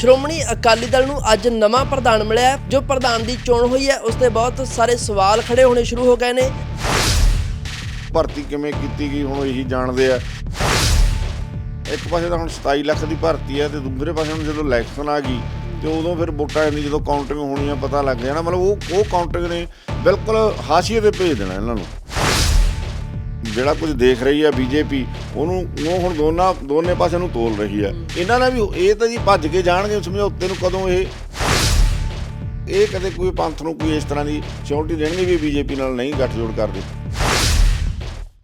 ਸ਼੍ਰੋਮਣੀ ਅਕਾਲੀ ਦਲ ਨੂੰ ਅੱਜ ਨਵਾਂ ਪ੍ਰਧਾਨ ਮਿਲਿਆ ਜੋ ਪ੍ਰਧਾਨ ਦੀ ਚੋਣ ਹੋਈ ਹੈ, ਉਸ ਤੇ ਬਹੁਤ ਸਾਰੇ ਸਵਾਲ ਖੜੇ ਹੋਣੇ ਸ਼ੁਰੂ ਹੋ ਗਏ ਨੇ। ਭਰਤੀ ਕਿਵੇਂ ਕੀਤੀ ਗਈ, ਹੁਣ ਇਹੀ ਜਾਣਦੇ ਆ। ਇੱਕ ਪਾਸੇ ਤਾਂ ਹੁਣ 27 ਲੱਖ ਦੀ ਭਰਤੀ ਹੈ ਤੇ ਦੂਸਰੇ ਪਾਸੇ ਹੁਣ ਜਦੋਂ ਇਲੈਕਸ਼ਨ ਆ ਗਈ, ਤੇ ਉਦੋਂ ਫਿਰ ਵੋਟਾਂ ਦੀ ਜਦੋਂ ਕਾਊਂਟਿੰਗ ਹੋਣੀ ਆ ਪਤਾ ਲੱਗ ਜਾਣਾ। ਮਤਲਬ ਉਹ ਉਹ ਕਾਊਂਟਿੰਗ ਨੇ ਬਿਲਕੁਲ ਹਾਸ਼ੀਏ ਤੇ ਭੇਜ ਦੇਣਾ ਇਹਨਾਂ ਨੂੰ। ਜਿਹੜਾ ਕੁਝ ਦੇਖ ਰਹੀ ਆ ਬੀਜੇਪੀ, ਉਹਨੂੰ ਉਹ ਹੁਣ ਦੋਨਾਂ, ਦੋਨੇ ਪਾਸੇ ਨੂੰ ਤੋਲ ਰਹੀ ਹੈ। ਇਹਨਾਂ ਨਾਲ ਵੀ ਇਹ ਤਾਂ ਜੀ ਭੱਜ ਕੇ ਜਾਣਗੇ ਸਮਝੌਤੇ ਨੂੰ ਕਦੋਂ ਇਹ ਇਹ ਕਦੇ ਕੋਈ ਪੰਥ ਨੂੰ ਕੋਈ ਇਸ ਤਰ੍ਹਾਂ ਦੀ ਸਿਕਿਉਰਿਟੀ ਦੇਣਗੇ ਵੀ ਬੀਜੇਪੀ ਨਾਲ ਨਹੀਂ ਗੱਠਜੋੜ ਕਰਦੇ।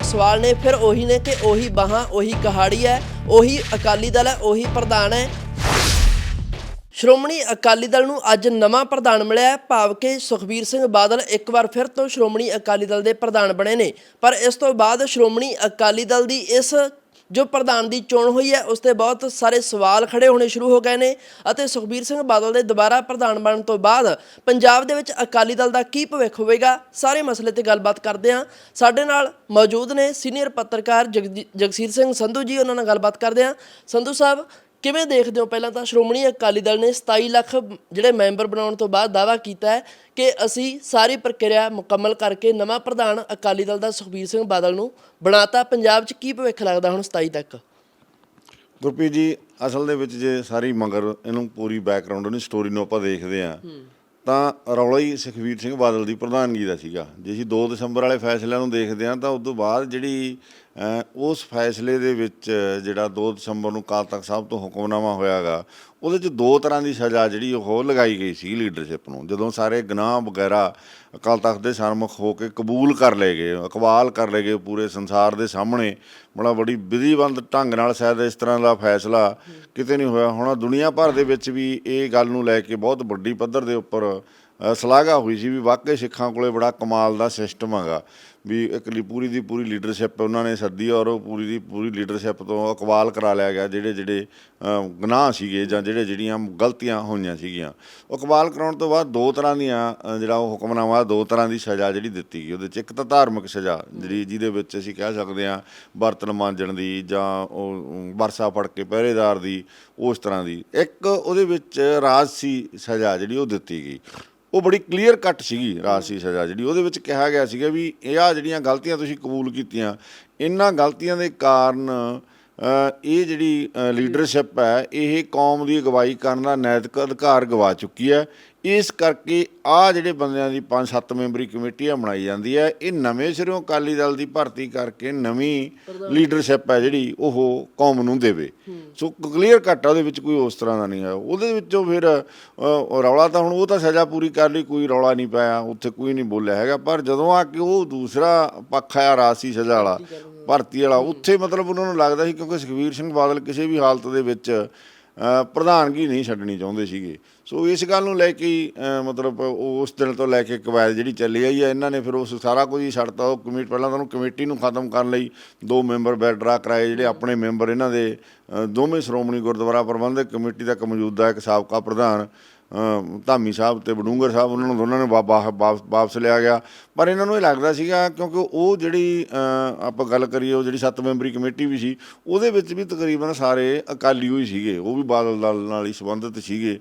ਸਵਾਲ ਨੇ ਫਿਰ ਉਹੀ ਨੇ ਕਿ ਉਹੀ ਬਾਹਾਂ, ਉਹੀ ਕਹਾੜੀ ਹੈ, ਉਹੀ ਅਕਾਲੀ ਦਲ ਹੈ, ਉਹੀ ਪ੍ਰਧਾਨ ਹੈ ਸ਼੍ਰੋਮਣੀ ਅਕਾਲੀ ਦਲ ਨੂੰ ਅੱਜ ਨਵਾਂ ਪ੍ਰਧਾਨ ਮਿਲਿਆ ਹੈ। ਭਾਵ ਕਿ ਸੁਖਬੀਰ ਸਿੰਘ ਬਾਦਲ ਇੱਕ ਵਾਰ ਫਿਰ ਤੋਂ ਸ਼੍ਰੋਮਣੀ ਅਕਾਲੀ ਦਲ ਦੇ ਪ੍ਰਧਾਨ ਬਣੇ ਨੇ। ਪਰ ਇਸ ਤੋਂ ਬਾਅਦ ਸ਼੍ਰੋਮਣੀ ਅਕਾਲੀ ਦਲ ਦੀ ਇਸ ਜੋ ਪ੍ਰਧਾਨ ਦੀ ਚੋਣ ਹੋਈ ਹੈ, ਉਸ ਤੇ ਬਹੁਤ ਸਾਰੇ ਸਵਾਲ ਖੜੇ ਹੋਣੇ ਸ਼ੁਰੂ ਹੋ ਗਏ ਨੇ ਅਤੇ ਸੁਖਬੀਰ ਸਿੰਘ ਬਾਦਲ ਦੇ ਦੁਬਾਰਾ ਪ੍ਰਧਾਨ ਬਣਨ ਤੋਂ ਬਾਅਦ ਪੰਜਾਬ ਦੇ ਵਿੱਚ ਅਕਾਲੀ ਦਲ ਦਾ ਕੀ ਭਵਿੱਖ ਹੋਵੇਗਾ, ਸਾਰੇ ਮਸਲੇ ਤੇ ਗੱਲਬਾਤ ਕਰਦੇ ਹਾਂ। ਸਾਡੇ ਨਾਲ ਮੌਜੂਦ ਨੇ ਸੀਨੀਅਰ ਪੱਤਰਕਾਰ ਜਗਜੀ- ਜਗਸੀਰ ਸਿੰਘ ਸੰਧੂ ਜੀ, ਉਹਨਾਂ ਨਾਲ ਗੱਲਬਾਤ ਕਰਦੇ ਹਾਂ। ਸੰਧੂ ਸਾਹਿਬ ਕਿਵੇਂ ਦੇਖਦੇ ਹੋ? ਪਹਿਲਾਂ ਤਾਂ ਸ਼੍ਰੋਮਣੀ ਅਕਾਲੀ ਦਲ ਨੇ 27 ਲੱਖ ਜਿਹੜੇ ਮੈਂਬਰ ਬਣਾਉਣ ਤੋਂ ਬਾਅਦ ਦਾਅਵਾ ਕੀਤਾ ਹੈ ਕਿ ਅਸੀਂ ਸਾਰੀ ਪ੍ਰਕਿਰਿਆ ਮੁਕੰਮਲ ਕਰਕੇ ਨਵਾਂ ਪ੍ਰਧਾਨ ਅਕਾਲੀ ਦਲ ਦਾ ਸੁਖਬੀਰ ਸਿੰਘ ਬਾਦਲ ਨੂੰ ਬਣਾਤਾ। ਪੰਜਾਬ 'ਚ ਕੀ ਭਵਿੱਖ ਲੱਗਦਾ ਹੁਣ 27 ਤੱਕ? ਗੁਰਪ੍ਰੀਤ ਜੀ ਅਸਲ ਦੇ ਵਿੱਚ ਜੇ ਸਾਰੀ ਮਗਰ ਇਹਨੂੰ ਪੂਰੀ ਬੈਕਗ੍ਰਾਉਂਡ ਉਹਦੀ ਸਟੋਰੀ ਨੂੰ ਆਪਾਂ ਦੇਖਦੇ ਆ ਤਾਂ ਰੌਲਾ ਹੀ ਸੁਖਬੀਰ ਸਿੰਘ ਬਾਦਲ ਦੀ ਪ੍ਰਧਾਨਗੀ ਦਾ ਸੀਗਾ। ਜੇ ਅਸੀਂ 2 ਦਸੰਬਰ ਵਾਲੇ ਫੈਸਲਿਆਂ ਨੂੰ ਦੇਖਦੇ ਆ ਤਾਂ ਉਸ ਤੋਂ ਬਾਅਦ ਜਿਹੜੀ ਉਸ ਫੈਸਲੇ ਦੇ ਵਿੱਚ ਜਿਹੜਾ 2 ਦਸੰਬਰ ਨੂੰ ਕਾਲ ਤਖਤ ਸਾਹਿਬ ਤੋਂ ਹੁਕਮਨਾਮਾ ਹੋਇਆਗਾ ਉਹਦੇ 'ਚ ਦੋ ਤਰ੍ਹਾਂ ਦੀ ਸਜ਼ਾ ਜਿਹੜੀ ਉਹ ਲਗਾਈ ਗਈ ਸੀ ਲੀਡਰਸ਼ਿਪ ਨੂੰ। ਜਦੋਂ ਸਾਰੇ ਗੁਨਾਹ ਵਗੈਰਾ ਅਕਾਲ ਤਖਤ ਦੇ ਸਨਮੁਖ ਹੋ ਕੇ ਕਬੂਲ ਕਰ ਲਏ ਗਏ ਇਕਬਾਲ ਕਰ ਲਏ ਗਏ ਪੂਰੇ ਸੰਸਾਰ ਦੇ ਸਾਹਮਣੇ ਬੜਾ ਬੜੀ ਵਿਧੀਵੰਤ ਢੰਗ ਨਾਲ ਸ਼ਾਇਦ ਇਸ ਤਰ੍ਹਾਂ ਦਾ ਫੈਸਲਾ ਕਿਤੇ ਨਹੀਂ ਹੋਇਆ ਹੋਣਾ। ਦੁਨੀਆ ਭਰ ਦੇ ਵਿੱਚ ਵੀ ਇਹ ਗੱਲ ਨੂੰ ਲੈ ਕੇ ਬਹੁਤ ਵੱਡੀ ਪੱਧਰ ਦੇ ਉੱਪਰ ਅ, ਸ਼ਲਾਘਾ ਹੋਈ ਸੀ ਵੀ ਵਾਕਈ ਸਿੱਖਾਂ ਕੋਲੇ ਬੜਾ ਕਮਾਲ ਦਾ ਸਿਸਟਮ ਹੈਗਾ। ਵੀ ਇੱਕ ਲਈ ਪੂਰੀ ਦੀ ਪੂਰੀ ਲੀਡਰਸ਼ਿਪ ਉਹਨਾਂ ਨੇ ਸੱਦੀ ਔਰ ਉਹ ਪੂਰੀ ਦੀ ਪੂਰੀ ਲੀਡਰਸ਼ਿਪ ਤੋਂ ਇਕਬਾਲ ਕਰਾ ਲਿਆ ਗਿਆ ਜਿਹੜੇ ਜਿਹੜੇ ਅ, ਗੁਨਾਹ ਸੀਗੇ ਜਾਂ ਜਿਹੜੇ ਜਿਹੜੀਆਂ ਗਲਤੀਆਂ ਹੋਈਆਂ ਸੀਗੀਆਂ। ਉਹ ਇਕਬਾਲ ਕਰਾਉਣ ਤੋਂ ਬਾਅਦ ਦੋ ਤਰ੍ਹਾਂ ਦੀਆਂ ਜਿਹੜਾ ਉਹ ਹੁਕਮਨਾਮਾ ਦੋ ਤਰ੍ਹਾਂ ਦੀ ਸਜ਼ਾ ਜਿਹੜੀ ਦਿੱਤੀ ਗਈ। ਉਹਦੇ ਚ ਇੱਕ ਤਾਂ ਧਾਰਮਿਕ ਸਜ਼ਾ ਜਿਹੜੀ ਜਿਹਦੇ ਵਿੱਚ ਅਸੀਂ ਕਹਿ ਸਕਦੇ ਹਾਂ ਬਰਤਨ ਮਾਂਜਣ ਦੀ ਜਾਂ ਉਹ ਵਰਸਾ ਫੜ ਕੇ ਪਹਿਰੇਦਾਰ ਦੀ ਉਸ ਤਰ੍ਹਾਂ ਦੀ। ਇੱਕ ਉਹਦੇ ਵਿੱਚ ਰਾਜਸੀ ਸਜ਼ਾ ਜਿਹੜੀ ਉਹ ਦਿੱਤੀ ਗਈ। ਉਹ ਬੜੀ ਕਲੀਅਰ ਕੱਟ ਸੀਗੀ ਰਾਜਸੀ ਸਜ਼ਾ ਜਿਹੜੀ। ਉਹਦੇ ਵਿੱਚ ਕਿਹਾ ਗਿਆ ਸੀਗਾ ਵੀ ਇਹ ਆ ਜਿਹੜੀਆਂ ਗਲਤੀਆਂ ਤੁਸੀਂ ਕਬੂਲ ਕੀਤੀਆਂ, ਇਹਨਾਂ ਗਲਤੀਆਂ ਦੇ ਕਾਰਨ ਇਹ ਜਿਹੜੀ ਲੀਡਰਸ਼ਿਪ ਹੈ, ਇਹ ਕੌਮ ਦੀ ਅਗਵਾਈ ਕਰਨ ਦਾ ਨੈਤਿਕ ਅਧਿਕਾਰ ਗਵਾ ਚੁੱਕੀ ਹੈ। ਇਸ ਕਰਕੇ ਆ ਜਿਹੜੇ ਬੰਦਿਆਂ ਦੀ 5-7 ਮੈਂਬਰੀ ਕਮੇਟੀ ਆ ਬਣਾਈ ਜਾਂਦੀ ਹੈ ਇਹ ਨਵੇਂ ਸਿਰੋਂ ਅਕਾਲੀ ਦਲ ਦੀ ਭਰਤੀ ਕਰਕੇ ਨਵੀਂ ਲੀਡਰਸ਼ਿਪ ਹੈ ਜਿਹੜੀ ਉਹ ਕੌਮ ਨੂੰ ਦੇਵੇ। ਸੋ ਕਲੀਅਰ ਕੱਟ ਆ ਉਹਦੇ ਵਿੱਚ ਕੋਈ ਉਸ ਤਰ੍ਹਾਂ ਦਾ ਨਹੀਂ ਹੈ। ਉਹਦੇ ਵਿੱਚੋਂ ਫਿਰ ਰੌਲਾ ਤਾਂ ਹੁਣ ਉਹ ਤਾਂ ਸਜ਼ਾ ਪੂਰੀ ਕਰ ਲਈ ਕੋਈ ਰੌਲਾ ਨਹੀਂ ਪਾਇਆ ਉੱਥੇ ਕੋਈ ਨਹੀਂ ਬੋਲਿਆ ਹੈਗਾ। ਪਰ ਜਦੋਂ ਆ ਕੇ ਉਹ ਦੂਸਰਾ ਪੱਖ ਆਇਆ ਰਾਸੀ ਸਜ਼ਾ ਵਾਲਾ। ਭਰਤੀ ਵਾਲਾ ਉੱਥੇ ਮਤਲਬ ਉਹਨਾਂ ਨੂੰ ਲੱਗਦਾ ਸੀ ਕਿਉਂਕਿ ਸੁਖਬੀਰ ਸਿੰਘ ਬਾਦਲ ਕਿਸੇ ਵੀ ਹਾਲਤ ਦੇ ਵਿੱਚ ਪ੍ਰਧਾਨਗੀ ਨਹੀਂ ਛੱਡਣੀ ਚਾਹੁੰਦੇ ਸੀਗੇ। ਸੋ ਇਸ ਗੱਲ ਨੂੰ ਲੈ ਕੇ ਹੀ, ਮਤਲਬ ਉਸ ਦਿਨ ਤੋਂ ਲੈ ਕੇ ਕਵਾਇਦ ਜਿਹੜੀ ਚੱਲੀ ਆਈ ਹੈ ਇਹਨਾਂ ਨੇ ਫਿਰ ਉਸ ਸਾਰਾ ਕੁਝ ਹੀ ਛੱਡਤਾ। ਉਹ ਕਮੇਟੀ ਪਹਿਲਾਂ ਤਾਂ ਉਹਨੂੰ ਕਮੇਟੀ ਨੂੰ ਖਤਮ ਕਰਨ ਲਈ ਦੋ ਮੈਂਬਰ ਬੈਡਰਾ ਕਰਾਏ ਜਿਹੜੇ ਆਪਣੇ ਮੈਂਬਰ ਇਹਨਾਂ ਦੇ ਦੋਵੇਂ ਸ਼੍ਰੋਮਣੀ ਗੁਰਦੁਆਰਾ ਪ੍ਰਬੰਧਕ ਕਮੇਟੀ ਦਾ ਇੱਕ ਮੌਜੂਦਾ ਇੱਕ ਸਾਬਕਾ ਪ੍ਰਧਾਨ ਧਾਮੀ ਸਾਹਿਬ ਤੇ ਬਡੂੰਗਰ ਸਾਹਿਬ, ਉਹਨਾਂ ਨੂੰ ਦੋਨਾਂ ਨੇ ਵਾ- ਵਾ- ਵਾਪਸ ਵਾਪਸ ਲਿਆ ਗਿਆ। ਪਰ ਇਹਨਾਂ ਨੂੰ ਇਹ ਲੱਗਦਾ ਸੀਗਾ ਕਿਉਂਕਿ ਉਹ ਜਿਹੜੀ ਆਪਾਂ ਗੱਲ ਕਰੀਏ, ਉਹ ਜਿਹੜੀ ਸੱਤ ਮੈਂਬਰੀ ਕਮੇਟੀ ਵੀ ਸੀ, ਉਹਦੇ ਵਿੱਚ ਵੀ ਤਕਰੀਬਨ ਸਾਰੇ ਅਕਾਲੀ ਹੋਈ ਸੀਗੇ। ਉਹ ਵੀ ਬਾਦਲ ਦਲ ਨਾਲ ਹੀ ਸੰਬੰਧਿਤ ਸੀਗੇ।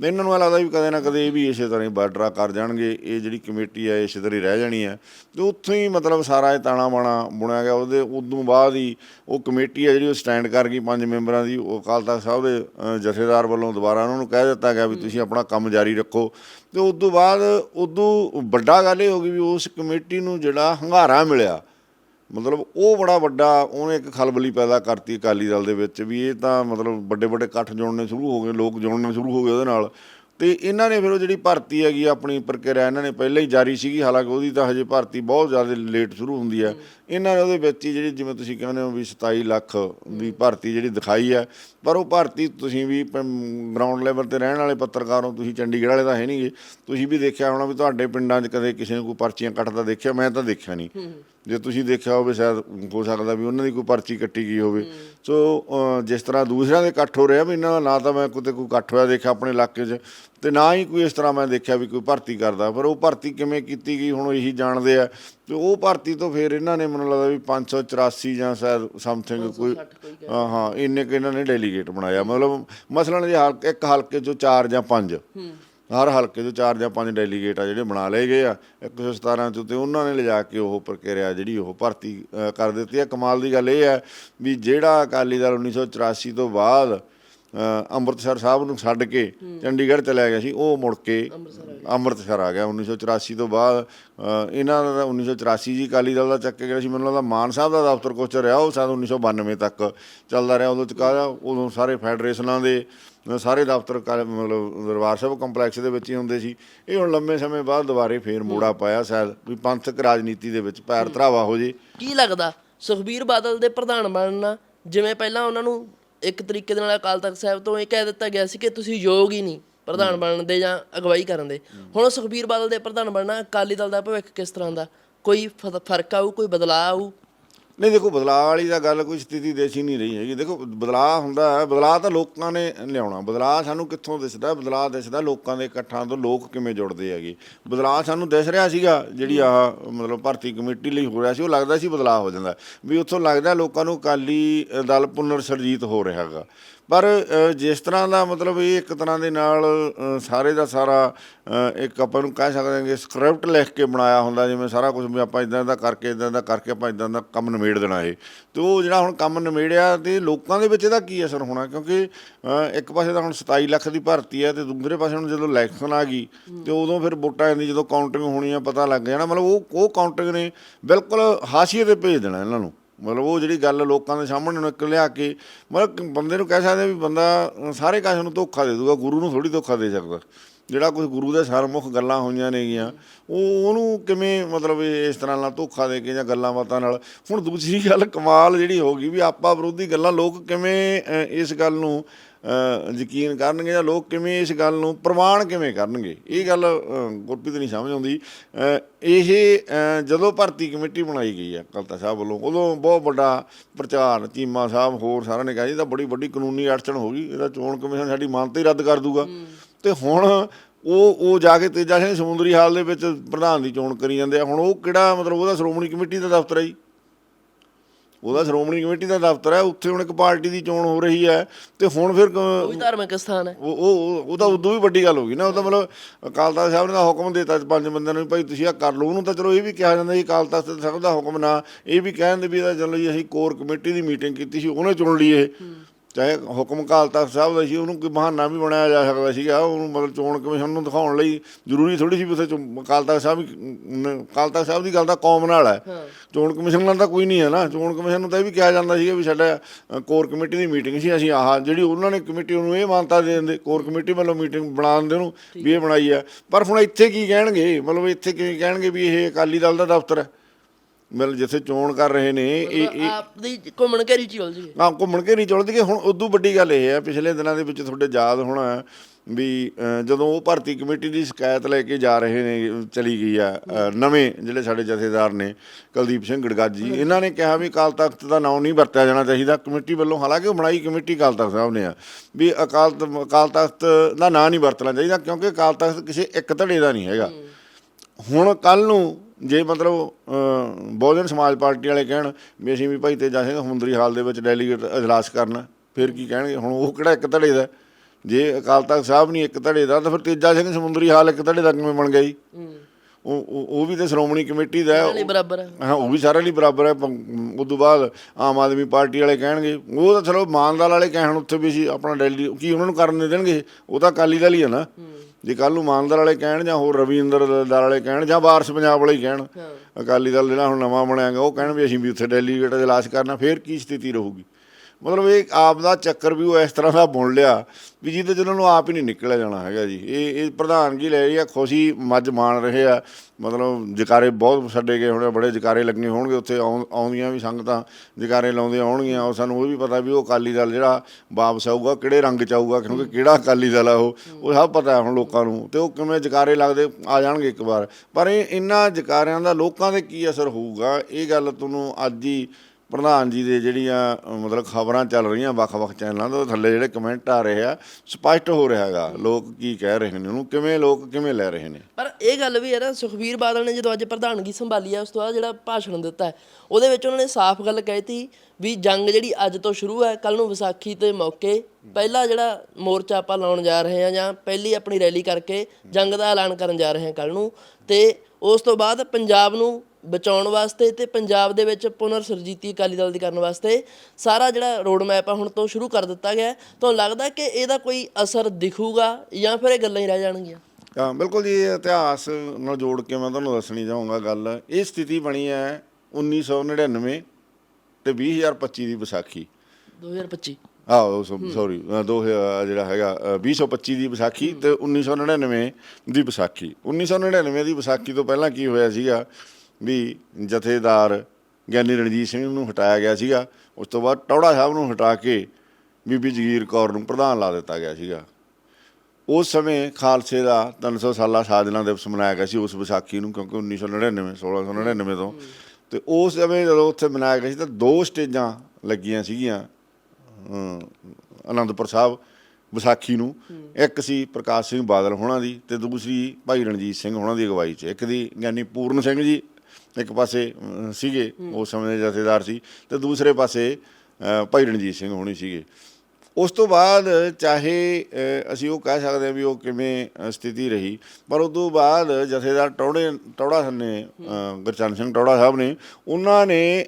ਤੇ ਇਹਨਾਂ ਨੂੰ ਇਹ ਲੱਗਦਾ ਵੀ ਕਦੇ ਨਾ ਕਦੇ ਇਹ ਵੀ ਇਸੇ ਤਰ੍ਹਾਂ ਹੀ ਬਾਰਡਰਾ ਕਰ ਜਾਣਗੇ। ਇਹ ਜਿਹੜੀ ਕਮੇਟੀ ਹੈ ਇਸੇ ਤਰ੍ਹਾਂ ਹੀ ਰਹਿ ਜਾਣੀ ਹੈ ਤੇ ਉੱਥੋਂ ਹੀ ਮਤਲਬ ਸਾਰਾ ਇਹ ਤਾਣਾ ਬਾਣਾ ਬੁਣਿਆ ਗਿਆ। ਉਹਦੇ ਉਦੋਂ ਬਾਅਦ ਹੀ ਉਹ ਕਮੇਟੀ ਹੈ ਜਿਹੜੀ ਉਹ ਸਟੈਂਡ ਕਰ ਗਈ ਪੰਜ ਮੈਂਬਰਾਂ ਦੀ। ਉਹ ਅਕਾਲ ਤਖਤ ਸਾਹਿਬ ਦੇ ਜਥੇਦਾਰ ਵੱਲੋਂ ਦੁਬਾਰਾ ਉਹਨਾਂ ਨੂੰ ਕਹਿ ਦਿੱਤਾ ਗਿਆ ਵੀ ਤੁਸੀਂ ਆਪਣਾ ਕੰਮ ਜਾਰੀ ਰੱਖੋ। ਤੇ ਉਸ ਤੋਂ ਬਾਅਦ ਉਦੋਂ ਵੱਡਾ ਗੱਲ ਇਹ ਹੋ ਗਈ ਵੀ ਉਸ ਕਮੇਟੀ ਨੂੰ ਜਿਹੜਾ ਹੰਗਾਰਾ ਮਿਲਿਆ, ਮਤਲਬ ਉਹ ਬੜਾ ਵੱਡਾ, ਉਹਨੇ ਇੱਕ ਖਲਬਲੀ ਪੈਦਾ ਕਰਤੀ ਅਕਾਲੀ ਦਲ ਦੇ ਵਿੱਚ ਵੀ ਇਹ ਤਾਂ ਮਤਲਬ ਵੱਡੇ ਵੱਡੇ ਇਕੱਠ ਜੁੜਨੇ ਸ਼ੁਰੂ ਹੋ ਗਏ, ਲੋਕ ਜੁੜਨੇ ਸ਼ੁਰੂ ਹੋ ਗਏ ਉਹਦੇ ਨਾਲ। ਤੇ ਇਹਨਾਂ ਨੇ ਫਿਰ ਉਹ ਜਿਹੜੀ ਭਰਤੀ ਹੈਗੀ, ਆਪਣੀ ਪ੍ਰਕਿਰਿਆ ਇਹਨਾਂ ਨੇ ਪਹਿਲਾਂ ਹੀ ਜਾਰੀ ਸੀਗੀ, ਹਾਲਾਂਕਿ ਉਹਦੀ ਤਾਂ ਹਜੇ ਭਰਤੀ ਬਹੁਤ ਜ਼ਿਆਦਾ ਲੇਟ ਸ਼ੁਰੂ ਹੁੰਦੀ ਹੈ। ਇਹਨਾਂ ਨੇ ਉਹਦੇ ਵਿੱਚ ਹੀ ਜਿਹੜੀ ਜਿਵੇਂ ਤੁਸੀਂ ਕਹਿੰਦੇ ਹੋ ਵੀ 27 ਲੱਖ ਦੀ ਭਰਤੀ ਜਿਹੜੀ ਦਿਖਾਈ ਹੈ ਪਰ ਉਹ ਭਰਤੀ ਤੁਸੀਂ ਵੀ ਗਰਾਊਂਡ ਲੈਵਲ ਤੇ ਰਹਿਣ ਵਾਲੇ ਪੱਤਰਕਾਰ ਹੋ ਤੁਸੀਂ ਚੰਡੀਗੜ੍ਹ ਵਾਲੇ ਤਾਂ ਹੈ ਨਹੀਂਗੇ ਤੁਸੀਂ ਵੀ ਦੇਖਿਆ ਹੋਣਾ ਵੀ ਤੁਹਾਡੇ ਪਿੰਡਾਂ 'ਚ ਕਦੇ ਕਿਸੇ ਨੇ ਕੋਈ ਪਰਚੀਆਂ ਕੱਟਦਾ ਦੇਖਿਆ ਮੈਂ ਤਾਂ ਦੇਖਿਆ ਨਹੀਂ। ਜੇ ਤੁਸੀਂ ਦੇਖਿਆ ਹੋਵੇ ਸ਼ਾਇਦ ਹੋ ਸਕਦਾ ਵੀ ਉਹਨਾਂ ਦੀ ਕੋਈ ਪਰਚੀ ਕੱਟੀ ਗਈ ਹੋਵੇ। ਸੋ ਜਿਸ ਤਰ੍ਹਾਂ ਦੂਸਰਿਆਂ ਦੇ ਇਕੱਠ ਹੋ ਰਿਹਾ ਵੀ ਇਹਨਾਂ ਦਾ ਨਾ ਤਾਂ ਮੈਂ ਕਿਤੇ ਕੋਈ ਇਕੱਠ ਹੋਇਆ ਦੇਖਿਆ ਆਪਣੇ ਇਲਾਕੇ 'ਚ ਤੇ ਨਾ ਹੀ ਕੋਈ ਇਸ ਤਰ੍ਹਾਂ ਮੈਂ ਦੇਖਿਆ ਵੀ ਕੋਈ ਭਰਤੀ ਕਰਦਾ ਪਰ ਉਹ ਭਰਤੀ ਕਿਵੇਂ ਕੀਤੀ ਗਈ ਹੁਣ ਇਹੀ ਜਾਣਦੇ ਆ। ਤੇ ਉਹ ਭਰਤੀ ਤੋਂ ਫਿਰ ਇਹਨਾਂ ਨੇ ਮੈਨੂੰ ਲੱਗਦਾ ਵੀ 584 ਜਾਂ ਸ਼ਾਇਦ ਸਮਥਿੰਗ ਕੋਈ ਹਾਂ ਹਾਂ ਇੰਨੇ ਕੁ ਇਹਨਾਂ ਨੇ ਡੈਲੀਗੇਟ ਬਣਾਇਆ। ਮਤਲਬ ਮਸਲਨ ਜੇ ਹਲਕੇ ਇੱਕ ਹਲਕੇ ਚੋਂ 4 ਜਾਂ 5 ਹਰ ਹਲਕੇ ਚੋਂ 4 ਜਾਂ 5 ਡੈਲੀਗੇਟ ਆ ਜਿਹੜੇ ਬਣਾ ਲਏ ਗਏ ਆ। 117 ਚੋਂ ਤੇ ਉਹਨਾਂ ਨੇ ਲਿਜਾ ਕੇ ਉਹ ਪ੍ਰਕਿਰਿਆ ਜਿਹੜੀ ਉਹ ਭਰਤੀ ਕਰ ਦਿੱਤੀ ਹੈ ਕਮਾਲ ਦੀ ਗੱਲ ਇਹ ਹੈ ਵੀ ਜਿਹੜਾ ਅਕਾਲੀ ਦਲ 1984 ਤੋਂ ਬਾਅਦ ਅੰਮ੍ਰਿਤਸਰ ਸਾਹਿਬ ਨੂੰ ਛੱਡ ਕੇ ਚੰਡੀਗੜ੍ਹ ਚਲਾ ਗਿਆ ਸੀ ਉਹ ਮੁੜ ਕੇ ਅੰਮ੍ਰਿਤਸਰ ਆ ਗਿਆ। 1984 ਤੋਂ ਬਾਅਦ ਇਹਨਾਂ ਦਾ 1984 ਜੀ ਅਕਾਲੀ ਦਲ ਦਾ ਚੱਕ ਕੇ ਗਿਆ ਸੀ। ਮੈਨੂੰ ਲੱਗਦਾ ਮਾਨ ਸਾਹਿਬ ਦਾ ਦਫ਼ਤਰ ਕੁਛ ਰਿਹਾ ਉਹ ਸਾਲ 1992 ਤੱਕ ਚੱਲਦਾ ਰਿਹਾ। ਉਦੋਂ ਚੁਕਾਇਆ ਉਦੋਂ ਸਾਰੇ ਫੈਡਰੇਸ਼ਨਾਂ ਦੇ ਸਾਰੇ ਦਫ਼ਤਰ ਮਤਲਬ ਦਰਬਾਰ ਸਾਹਿਬ ਕੰਪਲੈਕਸ ਦੇ ਵਿੱਚ ਹੀ ਹੁੰਦੇ ਸੀ। ਇਹ ਹੁਣ ਲੰਮੇ ਸਮੇਂ ਬਾਅਦ ਦੁਬਾਰੇ ਫੇਰ ਮੋੜਾ ਪਾਇਆ ਸ਼ਾਇਦ ਵੀ ਪੰਥਕ ਰਾਜਨੀਤੀ ਦੇ ਵਿੱਚ ਪੈਰ ਧਰਾਵਾ ਹੋ ਜੇ। ਕੀ ਲੱਗਦਾ? ਸੁਖਬੀਰ ਬਾਦਲ ਦੇ ਪ੍ਰਧਾਨ ਬਣਨਾ ਜਿਵੇਂ ਪਹਿਲਾਂ ਉਹਨਾਂ ਨੂੰ ਇੱਕ ਤਰੀਕੇ ਦੇ ਨਾਲ ਅਕਾਲ ਤਖਤ ਸਾਹਿਬ ਤੋਂ ਇਹ ਕਹਿ ਦਿੱਤਾ ਗਿਆ ਸੀ ਕਿ ਤੁਸੀਂ ਯੋਗ ਹੀ ਨਹੀਂ ਪ੍ਰਧਾਨ ਬਣਨ ਦੇ ਜਾਂ ਅਗਵਾਈ ਕਰਨ ਦੇ। ਹੁਣ ਸੁਖਬੀਰ ਬਾਦਲ ਦੇ ਪ੍ਰਧਾਨ ਬਣਨਾ ਅਕਾਲੀ ਦਲ ਦਾ ਭਵਿੱਖ ਕਿਸ ਤਰ੍ਹਾਂ ਦਾ? ਕੋਈ ਫ਼ਰਕ ਆਊ ਕੋਈ ਬਦਲਾਅ ਆਊ? ਨਹੀਂ, ਦੇਖੋ, ਬਦਲਾਅ ਵਾਲੀ ਤਾਂ ਗੱਲ ਕੋਈ ਸਥਿਤੀ ਦੇਸੀ ਨਹੀਂ ਰਹੀ ਹੈਗੀ। ਦੇਖੋ, ਬਦਲਾਅ ਹੁੰਦਾ ਹੈ, ਬਦਲਾਅ ਤਾਂ ਲੋਕਾਂ ਨੇ ਲਿਆਉਣਾ। ਬਦਲਾਅ ਸਾਨੂੰ ਕਿੱਥੋਂ ਦਿਸਦਾ? ਬਦਲਾਅ ਦਿਸਦਾ ਲੋਕਾਂ ਦੇ ਇਕੱਠਾਂ ਤੋਂ, ਲੋਕ ਕਿਵੇਂ ਜੁੜਦੇ ਹੈਗੇ? ਬਦਲਾਅ ਸਾਨੂੰ ਦਿਸ ਰਿਹਾ ਸੀਗਾ, ਜਿਹੜੀ ਆਹ ਮਤਲਬ ਭਰਤੀ ਕਮੇਟੀ ਲਈ ਹੋ ਰਿਹਾ ਸੀ, ਉਹ ਲੱਗਦਾ ਸੀ ਬਦਲਾਅ ਹੋ ਜਾਂਦਾ। ਵੀ ਉੱਥੋਂ ਲੱਗਦਾ ਲੋਕਾਂ ਨੂੰ ਅਕਾਲੀ ਦਲ ਪੁਨਰ ਸਰਜੀਤ ਹੋ ਰਿਹਾ ਹੈਗਾ। ਪਰ ਜਿਸ ਤਰ੍ਹਾਂ ਦਾ ਮਤਲਬ ਇਹ ਇੱਕ ਤਰ੍ਹਾਂ ਦੇ ਨਾਲ ਸਾਰੇ ਦਾ ਸਾਰਾ ਇੱਕ ਆਪਾਂ ਨੂੰ ਕਹਿ ਸਕਦੇ ਹਾਂ ਕਿ ਸਕ੍ਰਿਪਟ ਲਿਖ ਕੇ ਬਣਾਇਆ ਹੁੰਦਾ, ਜਿਵੇਂ ਸਾਰਾ ਕੁਝ ਵੀ ਆਪਾਂ ਇਦਾਂ ਦਾ ਕਰਕੇ, ਇਦਾਂ ਦਾ ਕਰਕੇ ਆਪਾਂ ਇਦਾਂ ਦਾ ਕੰਮ ਨਿਬੇੜ ਦੇਣਾ ਇਹ। ਤੇ ਉਹ ਜਿਹੜਾ ਹੁਣ ਕੰਮ ਨਿਬੇੜਿਆ ਤੇ ਲੋਕਾਂ ਦੇ ਵਿੱਚ ਇਹਦਾ ਕੀ ਅਸਰ ਹੋਣਾ? ਕਿਉਂਕਿ ਇੱਕ ਪਾਸੇ ਤਾਂ ਹੁਣ 27 ਲੱਖ ਦੀ ਭਰਤੀ ਹੈ ਤੇ ਦੂਸਰੇ ਪਾਸੇ ਹੁਣ ਜਦੋਂ ਇਲੈਕਸ਼ਨ ਆ ਗਈ, ਤੇ ਉਦੋਂ ਫਿਰ ਵੋਟਾਂ ਦੀ ਜਦੋਂ ਕਾਊਂਟਿੰਗ ਹੋਣੀ ਆ ਪਤਾ ਲੱਗ ਜਾਣਾ, ਮਤਲਬ ਉਹ ਉਹ ਕਾਊਂਟਿੰਗ ਨੇ ਬਿਲਕੁਲ ਹਾਸ਼ੀਏ ਤੇ ਭੇਜ ਦੇਣਾ ਇਹਨਾਂ ਨੂੰ। ਮਤਲਬ ਉਹ ਜਿਹੜੀ ਗੱਲ ਲੋਕਾਂ ਦੇ ਸਾਹਮਣੇ ਨੂੰ ਲਿਆ ਕੇ, ਮਤਲਬ ਬੰਦੇ ਨੂੰ ਕਹਿ ਸਕਦੇ ਵੀ ਬੰਦਾ ਸਾਰੇ ਕਾਸੇ ਨੂੰ ਧੋਖਾ ਦੇ ਦੂਗਾ, ਗੁਰੂ ਨੂੰ ਥੋੜੀ ਧੋਖਾ ਦੇ ਸਕਦਾ। ਜਿਹੜਾ ਕੁਝ ਗੁਰੂ ਦੇ ਸਰਮੁਖ ਗੱਲਾਂ ਹੋਈਆਂ ਨੇਗੀਆਂ, ਉਹ ਉਹਨੂੰ ਕਿਵੇਂ ਮਤਲਬ ਇਸ ਤਰ੍ਹਾਂ ਨਾਲ ਧੋਖਾ ਦੇ ਕੇ ਜਾਂ ਗੱਲਾਂ ਬਾਤਾਂ ਨਾਲ। ਹੁਣ ਦੂਸਰੀ ਗੱਲ ਕਮਾਲ ਜਿਹੜੀ ਹੋ ਗਈ ਵੀ ਆਪਾ ਵਿਰੋਧੀ ਗੱਲਾਂ ਲੋਕ ਕਿਵੇਂ ਇਸ ਗੱਲ ਨੂੰ ਯਕੀਨ ਕਰਨਗੇ ਜਾਂ ਲੋਕ ਕਿਵੇਂ ਇਸ ਗੱਲ ਨੂੰ ਪ੍ਰਮਾਣ ਕਿਵੇਂ ਕਰਨਗੇ? ਇਹ ਗੱਲ ਗੁਰਪ੍ਰੀਤ ਨਹੀਂ ਸਮਝ ਆਉਂਦੀ। ਇਹ ਜਦੋਂ ਭਰਤੀ ਕਮੇਟੀ ਬਣਾਈ ਗਈ ਹੈ ਕਲਤਾ ਸਾਹਿਬ ਵੱਲੋਂ ਉਦੋਂ ਬਹੁਤ ਵੱਡਾ ਪ੍ਰਚਾਰ ਚੀਮਾ ਸਾਹਿਬ ਹੋਰ ਸਾਰਿਆਂ ਨੇ ਕਿਹਾ ਜੀ ਤਾਂ ਬੜੀ ਵੱਡੀ ਕਾਨੂੰਨੀ ਅੜਚਣ ਹੋ ਗਈ ਇਹਦਾ ਚੋਣ ਕਮਿਸ਼ਨ ਸਾਡੀ ਮਾਨਤਾ ਹੀ ਰੱਦ ਕਰ ਦੂਗਾ। ਤੇ ਹੁਣ ਉਹ ਉਹ ਜਾ ਕੇ ਤੇਜਾ ਸਿੰਘ ਸਮੁੰਦਰੀ ਹਾਲ ਦੇ ਵਿੱਚ ਪ੍ਰਧਾਨ ਦੀ ਚੋਣ ਕਰੀ ਜਾਂਦੇ ਆ। ਹੁਣ ਉਹ ਕਿਹੜਾ ਮਤਲਬ ਉਹਦਾ ਸ਼੍ਰੋਮਣੀ ਕਮੇਟੀ ਦਾ ਦਫ਼ਤਰ ਹੈ ਜੀ? ਉਹਦਾ ਸ਼੍ਰੋਮਣੀ ਕਮੇਟੀ ਦਾ ਦਫ਼ਤਰ ਹੈ ਉੱਥੇ ਹੁਣ ਇੱਕ ਪਾਰਟੀ ਦੀ ਚੋਣ ਹੋ ਰਹੀ ਹੈ ਤੇ ਹੁਣ ਫਿਰ ਉਹ ਵੀ ਧਾਰਮਿਕ ਸਥਾਨ ਹੈ। ਉਹ ਉਹ ਉਹ ਤਾਂ ਉਦੋਂ ਵੀ ਵੱਡੀ ਗੱਲ ਹੋ ਗਈ ਨਾ ਉਹ ਤਾਂ ਮਤਲਬ ਅਕਾਲ ਤਖਤ ਸਾਹਿਬ ਨੇ ਤਾਂ ਹੁਕਮ ਦਿੱਤਾ ਪੰਜ ਬੰਦਿਆਂ ਨੂੰ ਭਾਈ ਤੁਸੀਂ ਆ ਕਰ ਲਓ ਉਹਨੂੰ ਤਾਂ ਚਲੋ ਇਹ ਵੀ ਕਿਹਾ ਜਾਂਦਾ ਸੀ ਅਕਾਲ ਤਖਤ ਸਾਹਿਬ ਦਾ ਹੁਕਮ ਨਾ ਇਹ ਵੀ ਕਹਿੰਦੇ ਵੀ ਇਹਦਾ ਚਲੋ ਜੀ ਅਸੀਂ ਕੋਰ ਕਮੇਟੀ ਦੀ ਮੀਟਿੰਗ ਕੀਤੀ ਸੀ ਉਹਨੇ ਚੁਣ ਲਈ ਇਹ। ਚਾਹੇ ਹੁਕਮ ਅਕਾਲ ਤਖਤ ਸਾਹਿਬ ਦਾ ਸੀ ਉਹਨੂੰ ਕੋਈ ਬਹਾਨਾ ਵੀ ਬਣਾਇਆ ਜਾ ਸਕਦਾ ਸੀਗਾ ਉਹਨੂੰ ਮਤਲਬ ਚੋਣ ਕਮਿਸ਼ਨ ਨੂੰ ਦਿਖਾਉਣ ਲਈ ਜ਼ਰੂਰੀ ਥੋੜੀ ਸੀ ਵੀ ਉੱਥੇ ਅਕਾਲ ਤਖਤ ਸਾਹਿਬ ਅਕਾਲ ਤਖਤ ਸਾਹਿਬ ਦੀ ਗੱਲ ਤਾਂ ਕੌਮ ਨਾਲ ਹੈ। ਚੋਣ ਕਮਿਸ਼ਨ ਨਾਲ ਤਾਂ ਕੋਈ ਨਹੀਂ ਹੈ ਨਾ। ਚੋਣ ਕਮਿਸ਼ਨ ਨੂੰ ਤਾਂ ਇਹ ਵੀ ਕਿਹਾ ਜਾਂਦਾ ਸੀਗਾ ਵੀ ਸਾਡਾ ਕੋਰ ਕਮੇਟੀ ਦੀ ਮੀਟਿੰਗ ਸੀ ਅਸੀਂ ਆਹ ਜਿਹੜੀ ਉਹਨਾਂ ਨੇ ਕਮੇਟੀ ਨੂੰ ਇਹ ਮਾਨਤਾ ਦੇ ਦਿੰਦੇ ਕੋਰ ਕਮੇਟੀ ਵੱਲੋਂ ਮੀਟਿੰਗ ਬਣਾ ਦਿੰਦੇ ਉਹਨੂੰ ਵੀ ਇਹ ਬਣਾਈ ਆ ਪਰ ਹੁਣ ਇੱਥੇ ਕੀ ਕਹਿਣਗੇ? ਮਤਲਬ ਇੱਥੇ ਕਿਵੇਂ ਕਹਿਣਗੇ ਵੀ ਇਹ ਅਕਾਲੀ ਦਲ ਦਾ ਦਫ਼ਤਰ ਹੈ? ਮਤਲਬ ਜਿੱਥੇ ਚੋਣ ਕਰ ਰਹੇ ਨੇ ਇਹ ਇਹ ਆਪ ਦੀ ਘੁੰਮਣ ਘੇਰੀ ਚ ਉਲਝ ਗਏ। ਨਾ ਘੁੰਮਣ ਕੇ ਨਹੀਂ ਚੁਲਦੀ ਕਿ ਹੁਣ ਉਦੋਂ ਵੱਡੀ ਗੱਲ ਇਹ ਹੈ ਪਿਛਲੇ ਦਿਨਾਂ ਦੇ ਵਿੱਚ ਤੁਹਾਡੇ ਯਾਦ ਹੋਣਾ ਵੀ ਅ, ਜਦੋਂ ਉਹ ਭਰਤੀ ਕਮੇਟੀ ਦੀ ਸ਼ਿਕਾਇਤ ਲੈ ਕੇ ਜਾ ਰਹੇ ਨੇ ਚਲੀ ਗਈ ਆ ਅ, ਨਵੇਂ ਜਿਹੜੇ ਸਾਡੇ ਜਥੇਦਾਰ ਨੇ ਕੁਲਦੀਪ ਸਿੰਘ ਗੜਗਾਜੀ ਇਹਨਾਂ ਨੇ ਕਿਹਾ ਵੀ ਅਕਾਲ ਤਖਤ ਦਾ ਨਾਮ ਨਹੀਂ ਵਰਤਿਆ ਜਾਣਾ ਚਾਹੀਦਾ। ਕਮੇਟੀ ਵੱਲੋਂ ਹਾਲਾਂਕਿ ਉਹ ਬਣਾਈ ਕਮੇਟੀ ਅਕਾਲ ਤਖਤ ਸਾਹਿਬ ਨੇ ਆ ਵੀ ਅਕਾਲ ਤ- ਅਕਾਲ ਤਖਤ ਦਾ ਨਾਂ ਨਹੀਂ ਵਰਤਣਾ ਚਾਹੀਦਾ ਕਿਉਂਕਿ ਅਕਾਲ ਤਖਤ ਕਿਸੇ ਇੱਕ ਧੜੇ ਦਾ ਨਹੀਂ ਹੈਗਾ। ਹੁਣ ਕੱਲ ਨੂੰ ਜੇ ਮਤਲਬ ਬਹੁਜਨ ਸਮਾਜ ਪਾਰਟੀ ਵਾਲੇ ਕਹਿਣ ਵੀ ਅਸੀਂ ਵੀ ਭਾਈ ਤੇਜਾ ਸਿੰਘ ਸਮੁੰਦਰੀ ਹਾਲ ਦੇ ਵਿੱਚ ਡੈਲੀਗੇਟ ਇਜਲਾਸ ਕਰਨਾ ਫਿਰ ਕੀ ਕਹਿਣਗੇ? ਹੁਣ ਉਹ ਕਿਹੜਾ ਇੱਕ ਧੜੇ ਦਾ ਜੇ ਅਕਾਲ ਤਖਤ ਸਾਹਿਬ ਨਹੀਂ ਇੱਕ ਧੜੇ ਦਾ ਤਾਂ ਫਿਰ ਤੇਜਾ ਸਿੰਘ ਸਮੁੰਦਰੀ ਹਾਲ ਇੱਕ ਧੜੇ ਦਾ ਕਿਵੇਂ ਬਣ ਗਿਆ ਜੀ? ਉਹ ਉਹ- ਵੀ ਤੇ ਸ਼੍ਰੋਮਣੀ ਕਮੇਟੀ ਦਾ ਹੈ। ਨਹੀਂ ਬਰਾਬਰ ਹੈ। ਹਾਂ ਉਹ ਵੀ ਸਾਰਿਆਂ ਲਈ ਬਰਾਬਰ ਹੈ। ਉਸ ਤੋਂ ਬਾਅਦ ਆਮ ਆਦਮੀ ਪਾਰਟੀ ਵਾਲੇ ਕਹਿਣਗੇ ਉਹ ਤਾਂ ਚਲੋ ਮਾਨਦਾਰ ਵਾਲੇ ਕਹਿਣ ਉੱਥੇ ਵੀ ਅਸੀਂ ਆਪਣਾ ਡੈਲੀ ਕੀ ਉਹਨਾਂ ਨੂੰ ਕਰਨ ਦੇ ਦੇਣਗੇ? ਉਹ ਤਾਂ ਅਕਾਲੀ ਦਲ ਹੀ ਹੈ ਨਾ। ਜੇ ਕੱਲ ਨੂੰ ਮਾਨਦਾਰ ਵਾਲੇ ਕਹਿਣ ਜਾਂ ਹੋਰ ਰਵਿੰਦਰ ਦਲ ਵਾਲੇ ਕਹਿਣ ਜਾਂ ਵਾਰਸ ਪੰਜਾਬ ਵਾਲੇ ਹੀ ਕਹਿਣ ਅਕਾਲੀ ਦਲ ਜਿਹੜਾ ਹੁਣ ਨਵਾਂ ਬਣਿਆਗਾ ਉਹ ਕਹਿਣ ਵੀ ਅਸੀਂ ਵੀ ਉੱਥੇ ਡੈਲੀਗੇਟ ਇਜਲਾਸ ਕਰਨਾ ਫੇਰ ਕੀ ਸਥਿਤੀ ਰਹੂਗੀ? ਮਤਲਬ ਇਹ ਆਪ ਦਾ ਚੱਕਰ ਵੀ ਉਹ ਇਸ ਤਰ੍ਹਾਂ ਦਾ ਬੁਣ ਲਿਆ ਵੀ ਜਿਹਦੇ ਚ ਉਹਨਾਂ ਨੂੰ ਆਪ ਹੀ ਨਹੀਂ ਨਿਕਲਿਆ ਜਾਣਾ ਹੈਗਾ ਜੀ। ਇਹ ਇਹ ਪ੍ਰਧਾਨਗੀ ਲੈ ਰਹੀ ਆ, ਖੁਸ਼ੀ ਮੱਝ ਮਾਣ ਰਹੇ ਆ। ਮਤਲਬ ਜਕਾਰੇ ਬਹੁਤ ਛੱਡੇ ਗਏ ਹੋਣੇ ਬੜੇ ਜਕਾਰੇ ਲੱਗੇ ਹੋਣਗੇ ਉੱਥੇ, ਆਉਂ- ਆਉਂਦੀਆਂ ਵੀ ਸੰਗਤਾਂ ਜਕਾਰੇ ਲਾਉਂਦੇ ਆਉਣਗੀਆਂ। ਉਹ ਸਾਨੂੰ ਉਹ ਵੀ ਪਤਾ ਵੀ ਉਹ ਅਕਾਲੀ ਦਲ ਜਿਹੜਾ ਵਾਪਸ ਆਊਗਾ, ਕਿਹੜੇ ਰੰਗ ਚ ਆਊਗਾ, ਕਿਉਂਕਿ ਕਿਹੜਾ ਅਕਾਲੀ ਦਲ ਆ ਉਹ ਉਹ ਸਭ ਪਤਾ ਹੈ ਹੁਣ ਲੋਕਾਂ ਨੂੰ। ਤੇ ਉਹ ਕਿਵੇਂ ਜਕਾਰੇ ਲੱਗਦੇ, ਆ ਜਾਣਗੇ ਇੱਕ ਵਾਰ। ਪਰ ਇਹ, ਇਹਨਾਂ ਜਕਾਰਿਆਂ ਦਾ ਲੋਕਾਂ ਦੇ ਕੀ ਅਸਰ ਹੋਊਗਾ, ਇਹ ਗੱਲ ਤੁਹਾਨੂੰ ਅੱਜ ਹੀ ਪ੍ਰਧਾਨ ਜੀ ਦੇ ਜਿਹੜੀਆਂ ਮਤਲਬ ਖਬਰਾਂ ਚੱਲ ਰਹੀਆਂ ਵੱਖ-ਵੱਖ ਚੈਨਲਾਂ ਤੋਂ, ਥੱਲੇ ਜਿਹੜੇ ਕਮੈਂਟ ਆ ਰਹੇ ਆ, ਸਪਸ਼ਟ ਹੋ ਰਿਹਾ ਹੈਗਾ, ਲੋਕ ਕੀ ਕਹਿ ਰਹੇ ਨੇ, ਉਹਨੂੰ ਕਿਵੇਂ ਲੋਕ ਕਿਵੇਂ ਲੈ ਰਹੇ ਨੇ? ਪਰ ਇਹ ਗੱਲ ਵੀ ਹੈ ਨਾ, ਸੁਖਬੀਰ ਬਾਦਲ ਨੇ ਜਦੋਂ ਅੱਜ ਪ੍ਰਧਾਨਗੀ ਸੰਭਾਲੀ ਹੈ ਉਸ ਤੋਂ ਬਾਅਦ ਜਿਹੜਾ ਭਾਸ਼ਣ ਦਿੱਤਾ ਉਹਦੇ ਵਿੱਚ ਉਹਨਾਂ ਨੇ ਸਾਫ਼ ਗੱਲ ਕਹਿਤੀ ਵੀ ਜੰਗ ਜਿਹੜੀ ਅੱਜ ਤੋਂ ਸ਼ੁਰੂ ਹੈ ਕੱਲ ਨੂੰ ਵਿਸਾਖੀ ਤੇ ਮੌਕੇ, ਪਹਿਲਾ ਜਿਹੜਾ ਮੋਰਚਾ ਆਪਾਂ ਲਾਉਣ ਜਾ ਰਹੇ ਹਾਂ ਜਾਂ ਪਹਿਲੀ ਆਪਣੀ ਰੈਲੀ ਕਰਕੇ ਜੰਗ ਦਾ ਐਲਾਨ ਕਰਨ ਜਾ ਰਹੇ ਹਾਂ ਕੱਲ ਨੂੰ, ਤੇ ਉਸ ਤੋਂ ਬਾਅਦ ਪੰਜਾਬ ਨੂੰ ਬਚਾਉਣ ਵਾਸਤੇ ਤੇ ਪੰਜਾਬ ਦੇ ਵਿੱਚ ਪੁਨਰ ਸਰਜੀਤੀ ਅਕਾਲੀ ਦਲ ਦੀ ਕਰਨ ਵਾਸਤੇ ਸਾਰਾ ਜਿਹੜਾ ਰੋਡ ਮੈਪ ਆ ਹੁਣ ਤੋਂ ਸ਼ੁਰੂ ਕਰ ਦਿੱਤਾ ਗਿਆ ਹੈ। ਤੁਹਾਨੂੰ ਲੱਗਦਾ ਕਿ ਇਹਦਾ ਕੋਈ ਅਸਰ ਦਿਖੂਗਾ ਜਾਂ ਫਿਰ ਇਹ ਗੱਲਾਂ ਹੀ ਰਹਿ ਜਾਣਗੀਆਂ? ਤਾਂ ਬਿਲਕੁਲ ਜੀ ਇਤਿਹਾਸ ਨਾਲ ਜੋੜ ਕੇ ਮੈਂ ਤੁਹਾਨੂੰ ਦੱਸਣੀ ਚਾਹੂੰਗਾ ਗੱਲ। ਇਹ ਸਥਿਤੀ ਬਣੀ ਹੈ 1999 ਤੇ 2025 ਦੀ ਵਿਸਾਖੀ। 2025 ਆਹ ਸੌਰੀ ਦੋ ਹਜ਼ਾਰ ਜਿਹੜਾ ਹੈਗਾ ਅ, 2025 ਦੀ ਵਿਸਾਖੀ ਤੇ 1999 ਦੀ ਵਿਸਾਖੀ। 1999 ਦੀ ਵਿਸਾਖੀ ਤੋਂ ਪਹਿਲਾਂ ਕੀ ਹੋਇਆ ਸੀਗਾ? ਵੀ ਜਥੇਦਾਰ ਗਿਆਨੀ ਰਣਜੀਤ ਸਿੰਘ ਨੂੰ ਹਟਾਇਆ ਗਿਆ ਸੀਗਾ। ਉਸ ਤੋਂ ਬਾਅਦ ਟੌੜਾ ਸਾਹਿਬ ਨੂੰ ਹਟਾ ਕੇ ਬੀਬੀ ਜਗੀਰ ਕੌਰ ਨੂੰ ਪ੍ਰਧਾਨ ਲਾ ਦਿੱਤਾ ਗਿਆ ਸੀਗਾ। ਉਸ ਸਮੇਂ ਖਾਲਸੇ ਦਾ 300 ਸਾਲਾ ਸਾਜਨਾ ਦਿਵਸ ਮਨਾਇਆ ਗਿਆ ਸੀ ਉਸ ਵਿਸਾਖੀ ਨੂੰ, ਕਿਉਂਕਿ 1999 1699 ਤੋਂ। ਤੇ ਉਸ ਸਮੇਂ ਜਦੋਂ ਉੱਥੇ ਮਨਾਇਆ ਗਿਆ ਸੀ ਤਾਂ ਦੋ ਸਟੇਜਾਂ ਲੱਗੀਆਂ ਸੀਗੀਆਂ ਅਨੰਦਪੁਰ ਸਾਹਿਬ ਵਿਸਾਖੀ ਨੂੰ। ਇੱਕ ਸੀ ਪ੍ਰਕਾਸ਼ ਸਿੰਘ ਬਾਦਲ ਹੋਣਾ ਦੀ ਤੇ ਦੂਸਰੀ ਭਾਈ ਰਣਜੀਤ ਸਿੰਘ ਹੋਣਾ ਦੀ ਅਗਵਾਈ 'ਚ। ਇੱਕ ਦੀ ਗਿਆਨੀ ਪੂਰਨ ਸਿੰਘ ਜੀ ਇੱਕ ਪਾਸੇ ਸੀਗੇ ਉਸ ਸਮੇਂ ਦੇ ਜਥੇਦਾਰ ਸੀ ਤੇ ਦੂਸਰੇ ਪਾਸੇ ਭਾਈ ਰਣਜੀਤ ਸਿੰਘ ਹੋਣੀ ਸੀਗੇ। ਉਸ ਤੋਂ ਬਾਅਦ ਚਾਹੇ ਅਸੀਂ ਉਹ ਕਹਿ ਸਕਦੇ ਹਾਂ ਵੀ ਉਹ ਕਿਵੇਂ ਸਥਿਤੀ ਰਹੀ, ਪਰ ਉਸ ਤੋਂ ਬਾਅਦ ਜਥੇਦਾਰ ਟੌੜੇ, ਟੌੜਾ ਨੇ ਗੁਰਚਰਨ ਸਿੰਘ ਟੌੜਾ ਸਾਹਿਬ ਨੇ, ਉਹਨਾਂ ਨੇ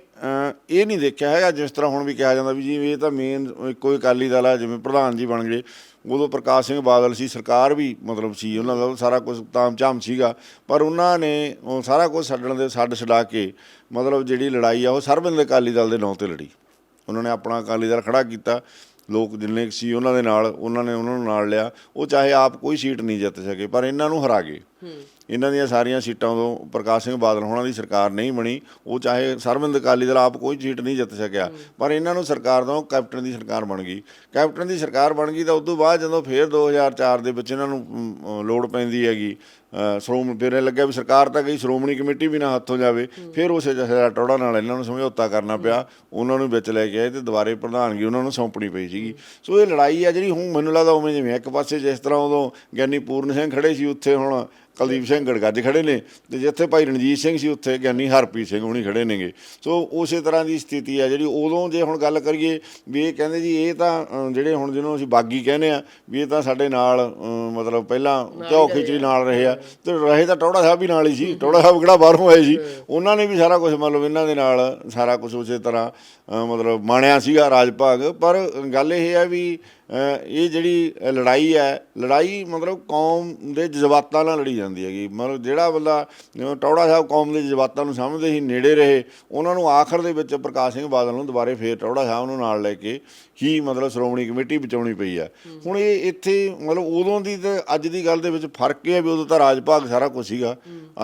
ਇਹ ਨਹੀਂ ਦੇਖਿਆ ਹੈਗਾ ਜਿਸ ਤਰ੍ਹਾਂ ਹੁਣ ਵੀ ਕਿਹਾ ਜਾਂਦਾ ਵੀ ਜੀ ਇਹ ਤਾਂ ਮੇਨ ਕੋਈ ਅਕਾਲੀ ਦਲ ਆ, ਜਿਵੇਂ ਪ੍ਰਧਾਨ ਜੀ ਬਣ ਗਏ। ਉਦੋਂ ਪ੍ਰਕਾਸ਼ ਸਿੰਘ ਬਾਦਲ ਸੀ, ਸਰਕਾਰ ਵੀ ਮਤਲਬ ਸੀ ਉਹਨਾਂ ਦਾ, ਸਾਰਾ ਕੁਝ ਤਾਮਝਾਮ ਸੀਗਾ। ਪਰ ਉਹਨਾਂ ਨੇ ਉਹ ਸਾਰਾ ਕੁਝ ਛੱਡਣ ਦੇ, ਛੱਡ ਛਡਾ ਕੇ ਮਤਲਬ ਜਿਹੜੀ ਲੜਾਈ ਆ, ਉਹ ਸਰਬੰਦ ਅਕਾਲੀ ਦਲ ਦੇ ਨਾਂ ਤੇ ਲੜੀ। ਉਹਨਾਂ ਨੇ ਆਪਣਾ ਅਕਾਲੀ ਦਲ ਖੜਾ ਕੀਤਾ। ਲੋਕ ਜਿੰਨੇ ਕੁ ਸੀ ਉਹਨਾਂ ਦੇ ਨਾਲ, ਉਹਨਾਂ ਨੇ ਉਹਨਾਂ ਨੂੰ ਨਾਲ ਲਿਆ। ਉਹ ਚਾਹੇ ਆਪ ਕੋਈ ਸੀਟ ਨਹੀਂ ਜਿੱਤ ਸਕੇ, ਪਰ ਇਹਨਾਂ ਨੂੰ ਹਰਾ ਗਏ। ਇਹਨਾਂ ਦੀਆਂ ਸਾਰੀਆਂ ਸੀਟਾਂ ਉਦੋਂ ਪ੍ਰਕਾਸ਼ ਸਿੰਘ ਬਾਦਲ ਹੋਣਾ ਦੀ ਸਰਕਾਰ ਨਹੀਂ ਬਣੀ। ਉਹ ਚਾਹੇ ਸਰਬੰਦ ਅਕਾਲੀ ਦਲ ਆਪ ਕੋਈ ਸੀਟ ਨਹੀਂ ਜਿੱਤ ਸਕਿਆ ਪਰ ਇਹਨਾਂ ਨੂੰ ਸਰਕਾਰ ਤੋਂ ਕੈਪਟਨ ਦੀ ਸਰਕਾਰ ਬਣ ਗਈ। ਕੈਪਟਨ ਦੀ ਸਰਕਾਰ ਬਣ ਗਈ ਤਾਂ ਉਸ ਤੋਂ ਬਾਅਦ ਜਦੋਂ ਫੇਰ 2004 ਦੇ ਵਿੱਚ ਇਹਨਾਂ ਨੂੰ ਲੋੜ ਪੈਂਦੀ ਹੈਗੀ ਅ, ਸ਼੍ਰੋਮਣੀ ਫਿਰ ਇਹ ਲੱਗਿਆ ਵੀ ਸਰਕਾਰ ਤਾਂ ਗਈ ਸ਼੍ਰੋਮਣੀ ਕਮੇਟੀ ਵੀ ਨਾ ਹੱਥੋਂ ਜਾਵੇ। ਫਿਰ ਉਸੇ ਜਥੇਦਾਰ ਟੌੜਾ ਨਾਲ ਇਹਨਾਂ ਨੂੰ ਸਮਝੌਤਾ ਕਰਨਾ ਪਿਆ। ਉਹਨਾਂ ਨੂੰ ਵਿੱਚ ਲੈ ਕੇ ਆਏ ਤੇ ਦੁਬਾਰੇ ਪ੍ਰਧਾਨਗੀ ਉਹਨਾਂ ਨੂੰ ਸੌਂਪਣੀ ਪਈ ਸੀਗੀ। ਸੋ ਇਹ ਲੜਾਈ ਆ ਜਿਹੜੀ ਹੁਣ ਮੈਨੂੰ ਲੱਗਦਾ ਉਵੇਂ ਜਿਵੇਂ ਇੱਕ ਪਾਸੇ ਜਿਸ ਤਰ੍ਹਾਂ ਉਦੋਂ ਗਿਆਨੀ ਪੂਰਨ ਸਿੰਘ ਖੜੇ ਸੀ ਉੱਥੇ ਹੁਣ ਕੁਲਦੀਪ ਸਿੰਘ ਗੜਗੱਜ ਖੜੇ ਨੇ ਤੇ ਜਿੱਥੇ ਭਾਈ ਰਣਜੀਤ ਸਿੰਘ ਸੀ ਉੱਥੇ ਗਿਆਨੀ ਹਰਪ੍ਰੀਤ ਸਿੰਘ ਹੁਣੀ ਖੜੇ ਨੇਗੇ। ਸੋ ਉਸੇ ਤਰ੍ਹਾਂ ਦੀ ਸਥਿਤੀ ਆ ਜਿਹੜੀ ਉਦੋਂ ਜੇ ਹੁਣ ਗੱਲ ਕਰੀਏ ਵੀ ਇਹ ਕਹਿੰਦੇ ਜੀ ਇਹ ਤਾਂ ਜਿਹੜੇ ਹੁਣ ਜਿਹਨੂੰ ਅਸੀਂ ਬਾਗੀ ਕਹਿੰਦੇ ਆ ਵੀ ਇਹ ਤਾਂ ਸਾਡੇ ਨਾਲ ਮਤਲਬ ਪਹਿਲਾਂ ਝੋ ਖਿਚੜੀ ਨਾਲ ਰਹੇ ਆ। ਤੇ ਰਹੇ ਤਾਂ ਟੌੜਾ ਸਾਹਿਬ ਵੀ ਨਾਲ ਹੀ ਸੀ ਟੌੜਾ ਸਾਹਿਬ ਕਿਹੜਾ ਬਾਹਰੋਂ ਆਏ ਸੀ। ਉਹਨਾਂ ਨੇ ਵੀ ਸਾਰਾ ਕੁਝ ਮਤਲਬ ਇਹਨਾਂ ਦੇ ਨਾਲ ਸਾਰਾ ਕੁਝ ਉਸੇ ਤਰ੍ਹਾਂ ਮਤਲਬ ਮਾਣਿਆ ਸੀਗਾ ਰਾਜ ਭਾਗ ਪਰ ਗੱਲ ਇਹ ਹੈ ਵੀ ਇਹ ਜਿਹੜੀ ਲੜਾਈ ਹੈ, ਲੜਾਈ ਮਤਲਬ ਕੌਮ ਦੇ ਜਜ਼ਬਾਤਾਂ ਨਾਲ ਲੜੀ ਜਾਂਦੀ ਹੈਗੀ। ਮਤਲਬ ਜਿਹੜਾ ਬੰਦਾ ਟੌੜਾ ਸਾਹਿਬ ਕੌਮ ਦੇ ਜਜ਼ਬਾਤਾਂ ਨੂੰ ਸਮਝਦੇ ਹੀ ਨੇੜੇ ਰਹੇ, ਉਹਨਾਂ ਨੂੰ ਆਖਰ ਦੇ ਵਿੱਚ ਪ੍ਰਕਾਸ਼ ਸਿੰਘ ਬਾਦਲ ਨੂੰ ਦੁਬਾਰੇ ਫੇਰ ਟੌੜਾ ਸਾਹਿਬ ਨੂੰ ਨਾਲ ਲੈ ਕੇ ਹੀ ਮਤਲਬ ਸ਼੍ਰੋਮਣੀ ਕਮੇਟੀ ਬਚਾਉਣੀ ਪਈ ਆ। ਹੁਣ ਇਹ ਇੱਥੇ ਮਤਲਬ ਉਦੋਂ ਦੀ ਤੇ ਅੱਜ ਦੀ ਗੱਲ ਦੇ ਵਿੱਚ ਫ਼ਰਕ ਇਹ ਹੈ ਵੀ ਉਦੋਂ ਤਾਂ ਰਾਜ ਭਾਗ ਸਾਰਾ ਕੁਝ ਸੀਗਾ।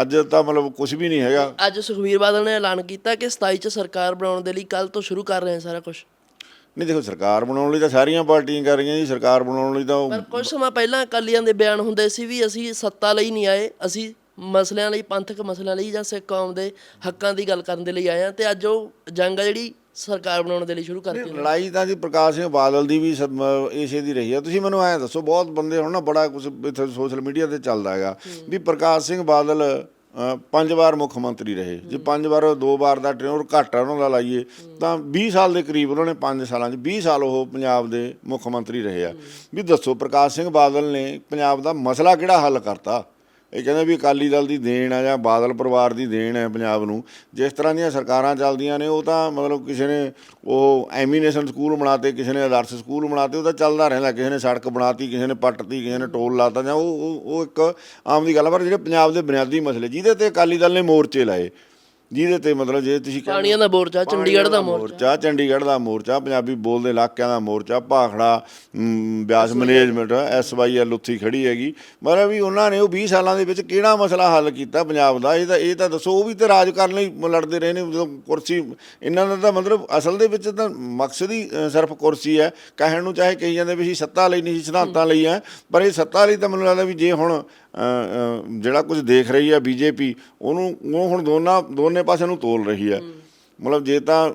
ਅੱਜ ਤਾਂ ਮਤਲਬ ਕੁਝ ਵੀ ਨਹੀਂ ਹੈਗਾ। ਅੱਜ ਸੁਖਬੀਰ ਬਾਦਲ ਨੇ ਐਲਾਨ ਕੀਤਾ ਕਿ 27 ਚ ਸਰਕਾਰ ਬਣਾਉਣ ਦੇ ਲਈ ਕੱਲ ਤੋਂ ਸ਼ੁਰੂ ਕਰ ਰਹੇ ਹਾਂ ਸਾਰਾ ਕੁਝ ਨਹੀਂ ਦੇਖੋ ਸਰਕਾਰ ਬਣਾਉਣ ਲਈ ਤਾਂ ਸਾਰੀਆਂ ਪਾਰਟੀਆਂ ਕਰ ਰਹੀਆਂ ਜੀ ਸਰਕਾਰ ਬਣਾਉਣ ਲਈ ਤਾਂ ਉਹ ਪਰ ਕੁਝ ਸਮਾਂ ਪਹਿਲਾਂ ਅਕਾਲੀਆਂ ਦੇ ਬਿਆਨ ਹੁੰਦੇ ਸੀ ਵੀ ਅਸੀਂ ਸੱਤਾ ਲਈ ਨਹੀਂ ਆਏ ਅਸੀਂ ਮਸਲਿਆਂ ਲਈ ਪੰਥਕ ਮਸਲਿਆਂ ਲਈ ਜਾਂ ਸਿੱਖ ਕੌਮ ਦੇ ਹੱਕਾਂ ਦੀ ਗੱਲ ਕਰਨ ਦੇ ਲਈ ਆਏ ਆ ਤੇ ਅੱਜ ਉਹ ਜੰਗ ਆ ਜਿਹੜੀ ਸਰਕਾਰ ਬਣਾਉਣ ਦੇ ਲਈ ਸ਼ੁਰੂ ਕਰਤੀ ਉਹਨਾਂ ਨੇ। ਲੜਾਈ ਤਾਂ ਜੀ ਪ੍ਰਕਾਸ਼ ਸਿੰਘ ਬਾਦਲ ਦੀ ਵੀ ਇਸੇ ਦੀ ਰਹੀ ਹੈ ਤੁਸੀਂ ਮੈਨੂੰ ਐਂ ਦੱਸੋ ਬਹੁਤ ਬੰਦੇ ਹੁਣ ਨਾ ਬੜਾ ਕੁਝ ਇੱਥੇ ਸੋਸ਼ਲ ਮੀਡੀਆ ਤੇ ਚੱਲਦਾ ਹੈਗਾ ਵੀ ਪ੍ਰਕਾਸ਼ ਸਿੰਘ ਬਾਦਲ ਪੰਜ ਵਾਰ ਮੁੱਖ ਮੰਤਰੀ ਰਹੇ। ਜੇ ਪੰਜ ਵਾਰ ਦੋ ਵਾਰ ਦਾ ਟੈਨਿਓਰ ਘੱਟ ਆ ਉਹਨਾਂ ਦਾ ਲਾਈਏ ਤਾਂ 20 ਸਾਲ ਦੇ ਕਰੀਬ ਉਹਨਾਂ ਨੇ 5 ਸਾਲਾਂ 'ਚ 20 ਸਾਲ ਉਹ ਪੰਜਾਬ ਦੇ ਮੁੱਖ ਮੰਤਰੀ ਰਹੇ ਆ। ਵੀ ਦੱਸੋ ਪ੍ਰਕਾਸ਼ ਸਿੰਘ ਬਾਦਲ ਨੇ ਪੰਜਾਬ ਦਾ ਮਸਲਾ ਕਿਹੜਾ ਹੱਲ ਕਰਤਾ? ਇਹ ਕਹਿੰਦੇ ਵੀ ਅਕਾਲੀ ਦਲ ਦੀ ਦੇਣ ਆ ਜਾਂ ਬਾਦਲ ਪਰਿਵਾਰ ਦੀ ਦੇਣ ਹੈ ਪੰਜਾਬ ਨੂੰ, ਜਿਸ ਤਰ੍ਹਾਂ ਦੀਆਂ ਸਰਕਾਰਾਂ ਚੱਲਦੀਆਂ ਨੇ, ਉਹ ਤਾਂ ਮਤਲਬ ਕਿਸੇ ਨੇ ਉਹ ਐਮੀਨੇਸ਼ਨ ਸਕੂਲ ਬਣਾਤੇ, ਕਿਸੇ ਨੇ ਆਦਰਸ਼ ਸਕੂਲ ਬਣਾਤੇ, ਉਹ ਤਾਂ ਚੱਲਦਾ ਰਹਿੰਦਾ, ਕਿਸੇ ਨੇ ਸੜਕ ਬਣਾਤੀ, ਕਿਸੇ ਨੇ ਪੱਟਤੀ, ਕਿਸੇ ਨੇ ਟੋਲ ਲਾਤਾ ਜਾਂ ਉਹ, ਉਹ- ਉਹ ਇੱਕ ਆਮ ਦੀ ਗੱਲ ਆ, ਪਰ ਜਿਹੜੇ ਪੰਜਾਬ ਦੇ ਬੁਨਿਆਦੀ ਮਸਲੇ, ਜਿਹਦੇ ਤੇ ਅਕਾਲੀ ਦਲ ਨੇ ਮੋਰਚੇ ਲਾਏ ਜਿਹਦੇ ਤੇ ਮਤਲਬ ਜੇ ਤੁਸੀਂ ਕਹਿੰਦੇ ਪਾਣੀਆਂ ਦਾ ਮੋਰਚਾ ਚੰਡੀਗੜ੍ਹ ਦਾ ਮੋਰਚਾ। ਮੋਰਚਾ। ਚੰਡੀਗੜ੍ਹ ਦਾ ਮੋਰਚਾ ਪੰਜਾਬੀ ਬੋਲਦੇ ਇਲਾਕਿਆਂ ਦਾ ਮੋਰਚਾ ਭਾਖੜਾ ਮ, ਬਿਆਸ ਮੈਨੇਜਮੈਂਟ ਐਸਵਾਈਐਲ ਉੱਥੇ ਖੜੀ ਹੈਗੀ। ਮਤਲਬ ਵੀ ਉਹਨਾਂ ਨੇ ਉਹ 20 ਸਾਲਾਂ ਦੇ ਵਿੱਚ ਕਿਹੜਾ ਮਸਲਾ ਹੱਲ ਕੀਤਾ ਪੰਜਾਬ ਦਾ? ਇਹ ਤਾਂ ਇਹ ਤਾਂ ਦੱਸੋ ਉਹ ਵੀ ਤੇ ਰਾਜ ਕਰਨ ਲਈ ਲੜਦੇ ਰਹੇ ਨੇ ਜਦੋਂ ਕੁਰਸੀ ਇਹਨਾਂ ਦਾ ਤਾਂ ਮਤਲਬ ਅਸਲ ਦੇ ਵਿੱਚ ਤਾਂ ਮਕਸਦ ਹੀ ਅ, ਸਿਰਫ ਕੁਰਸੀ ਹੈ। ਕਹਿਣ ਨੂੰ ਚਾਹੇ ਕਹੀ ਜਾਂਦੇ ਵੀ ਅਸੀਂ ਸੱਤਾ ਲਈ ਨਹੀਂ ਸੀ ਸਿਧਾਂਤਾਂ ਲਈ ਹੈ ਪਰ ਇਹ ਸੱਤਾ ਲਈ ਤਾਂ ਮੈਨੂੰ ਲੱਗਦਾ ਵੀ ਜੇ ਹੁਣ ਜਿਹੜਾ ਕੁਝ ਦੇਖ ਰਹੀ ਹੈ ਬੀਜੇਪੀ ਉਹਨੂੰ ਉਹ ਹੁਣ ਦੋਨਾਂ ਦੋਨੇ ਪਾਸੇ ਨੂੰ ਤੋਲ ਰਹੀ ਹੈ ਮਤਲਬ ਜੇ ਤਾਂ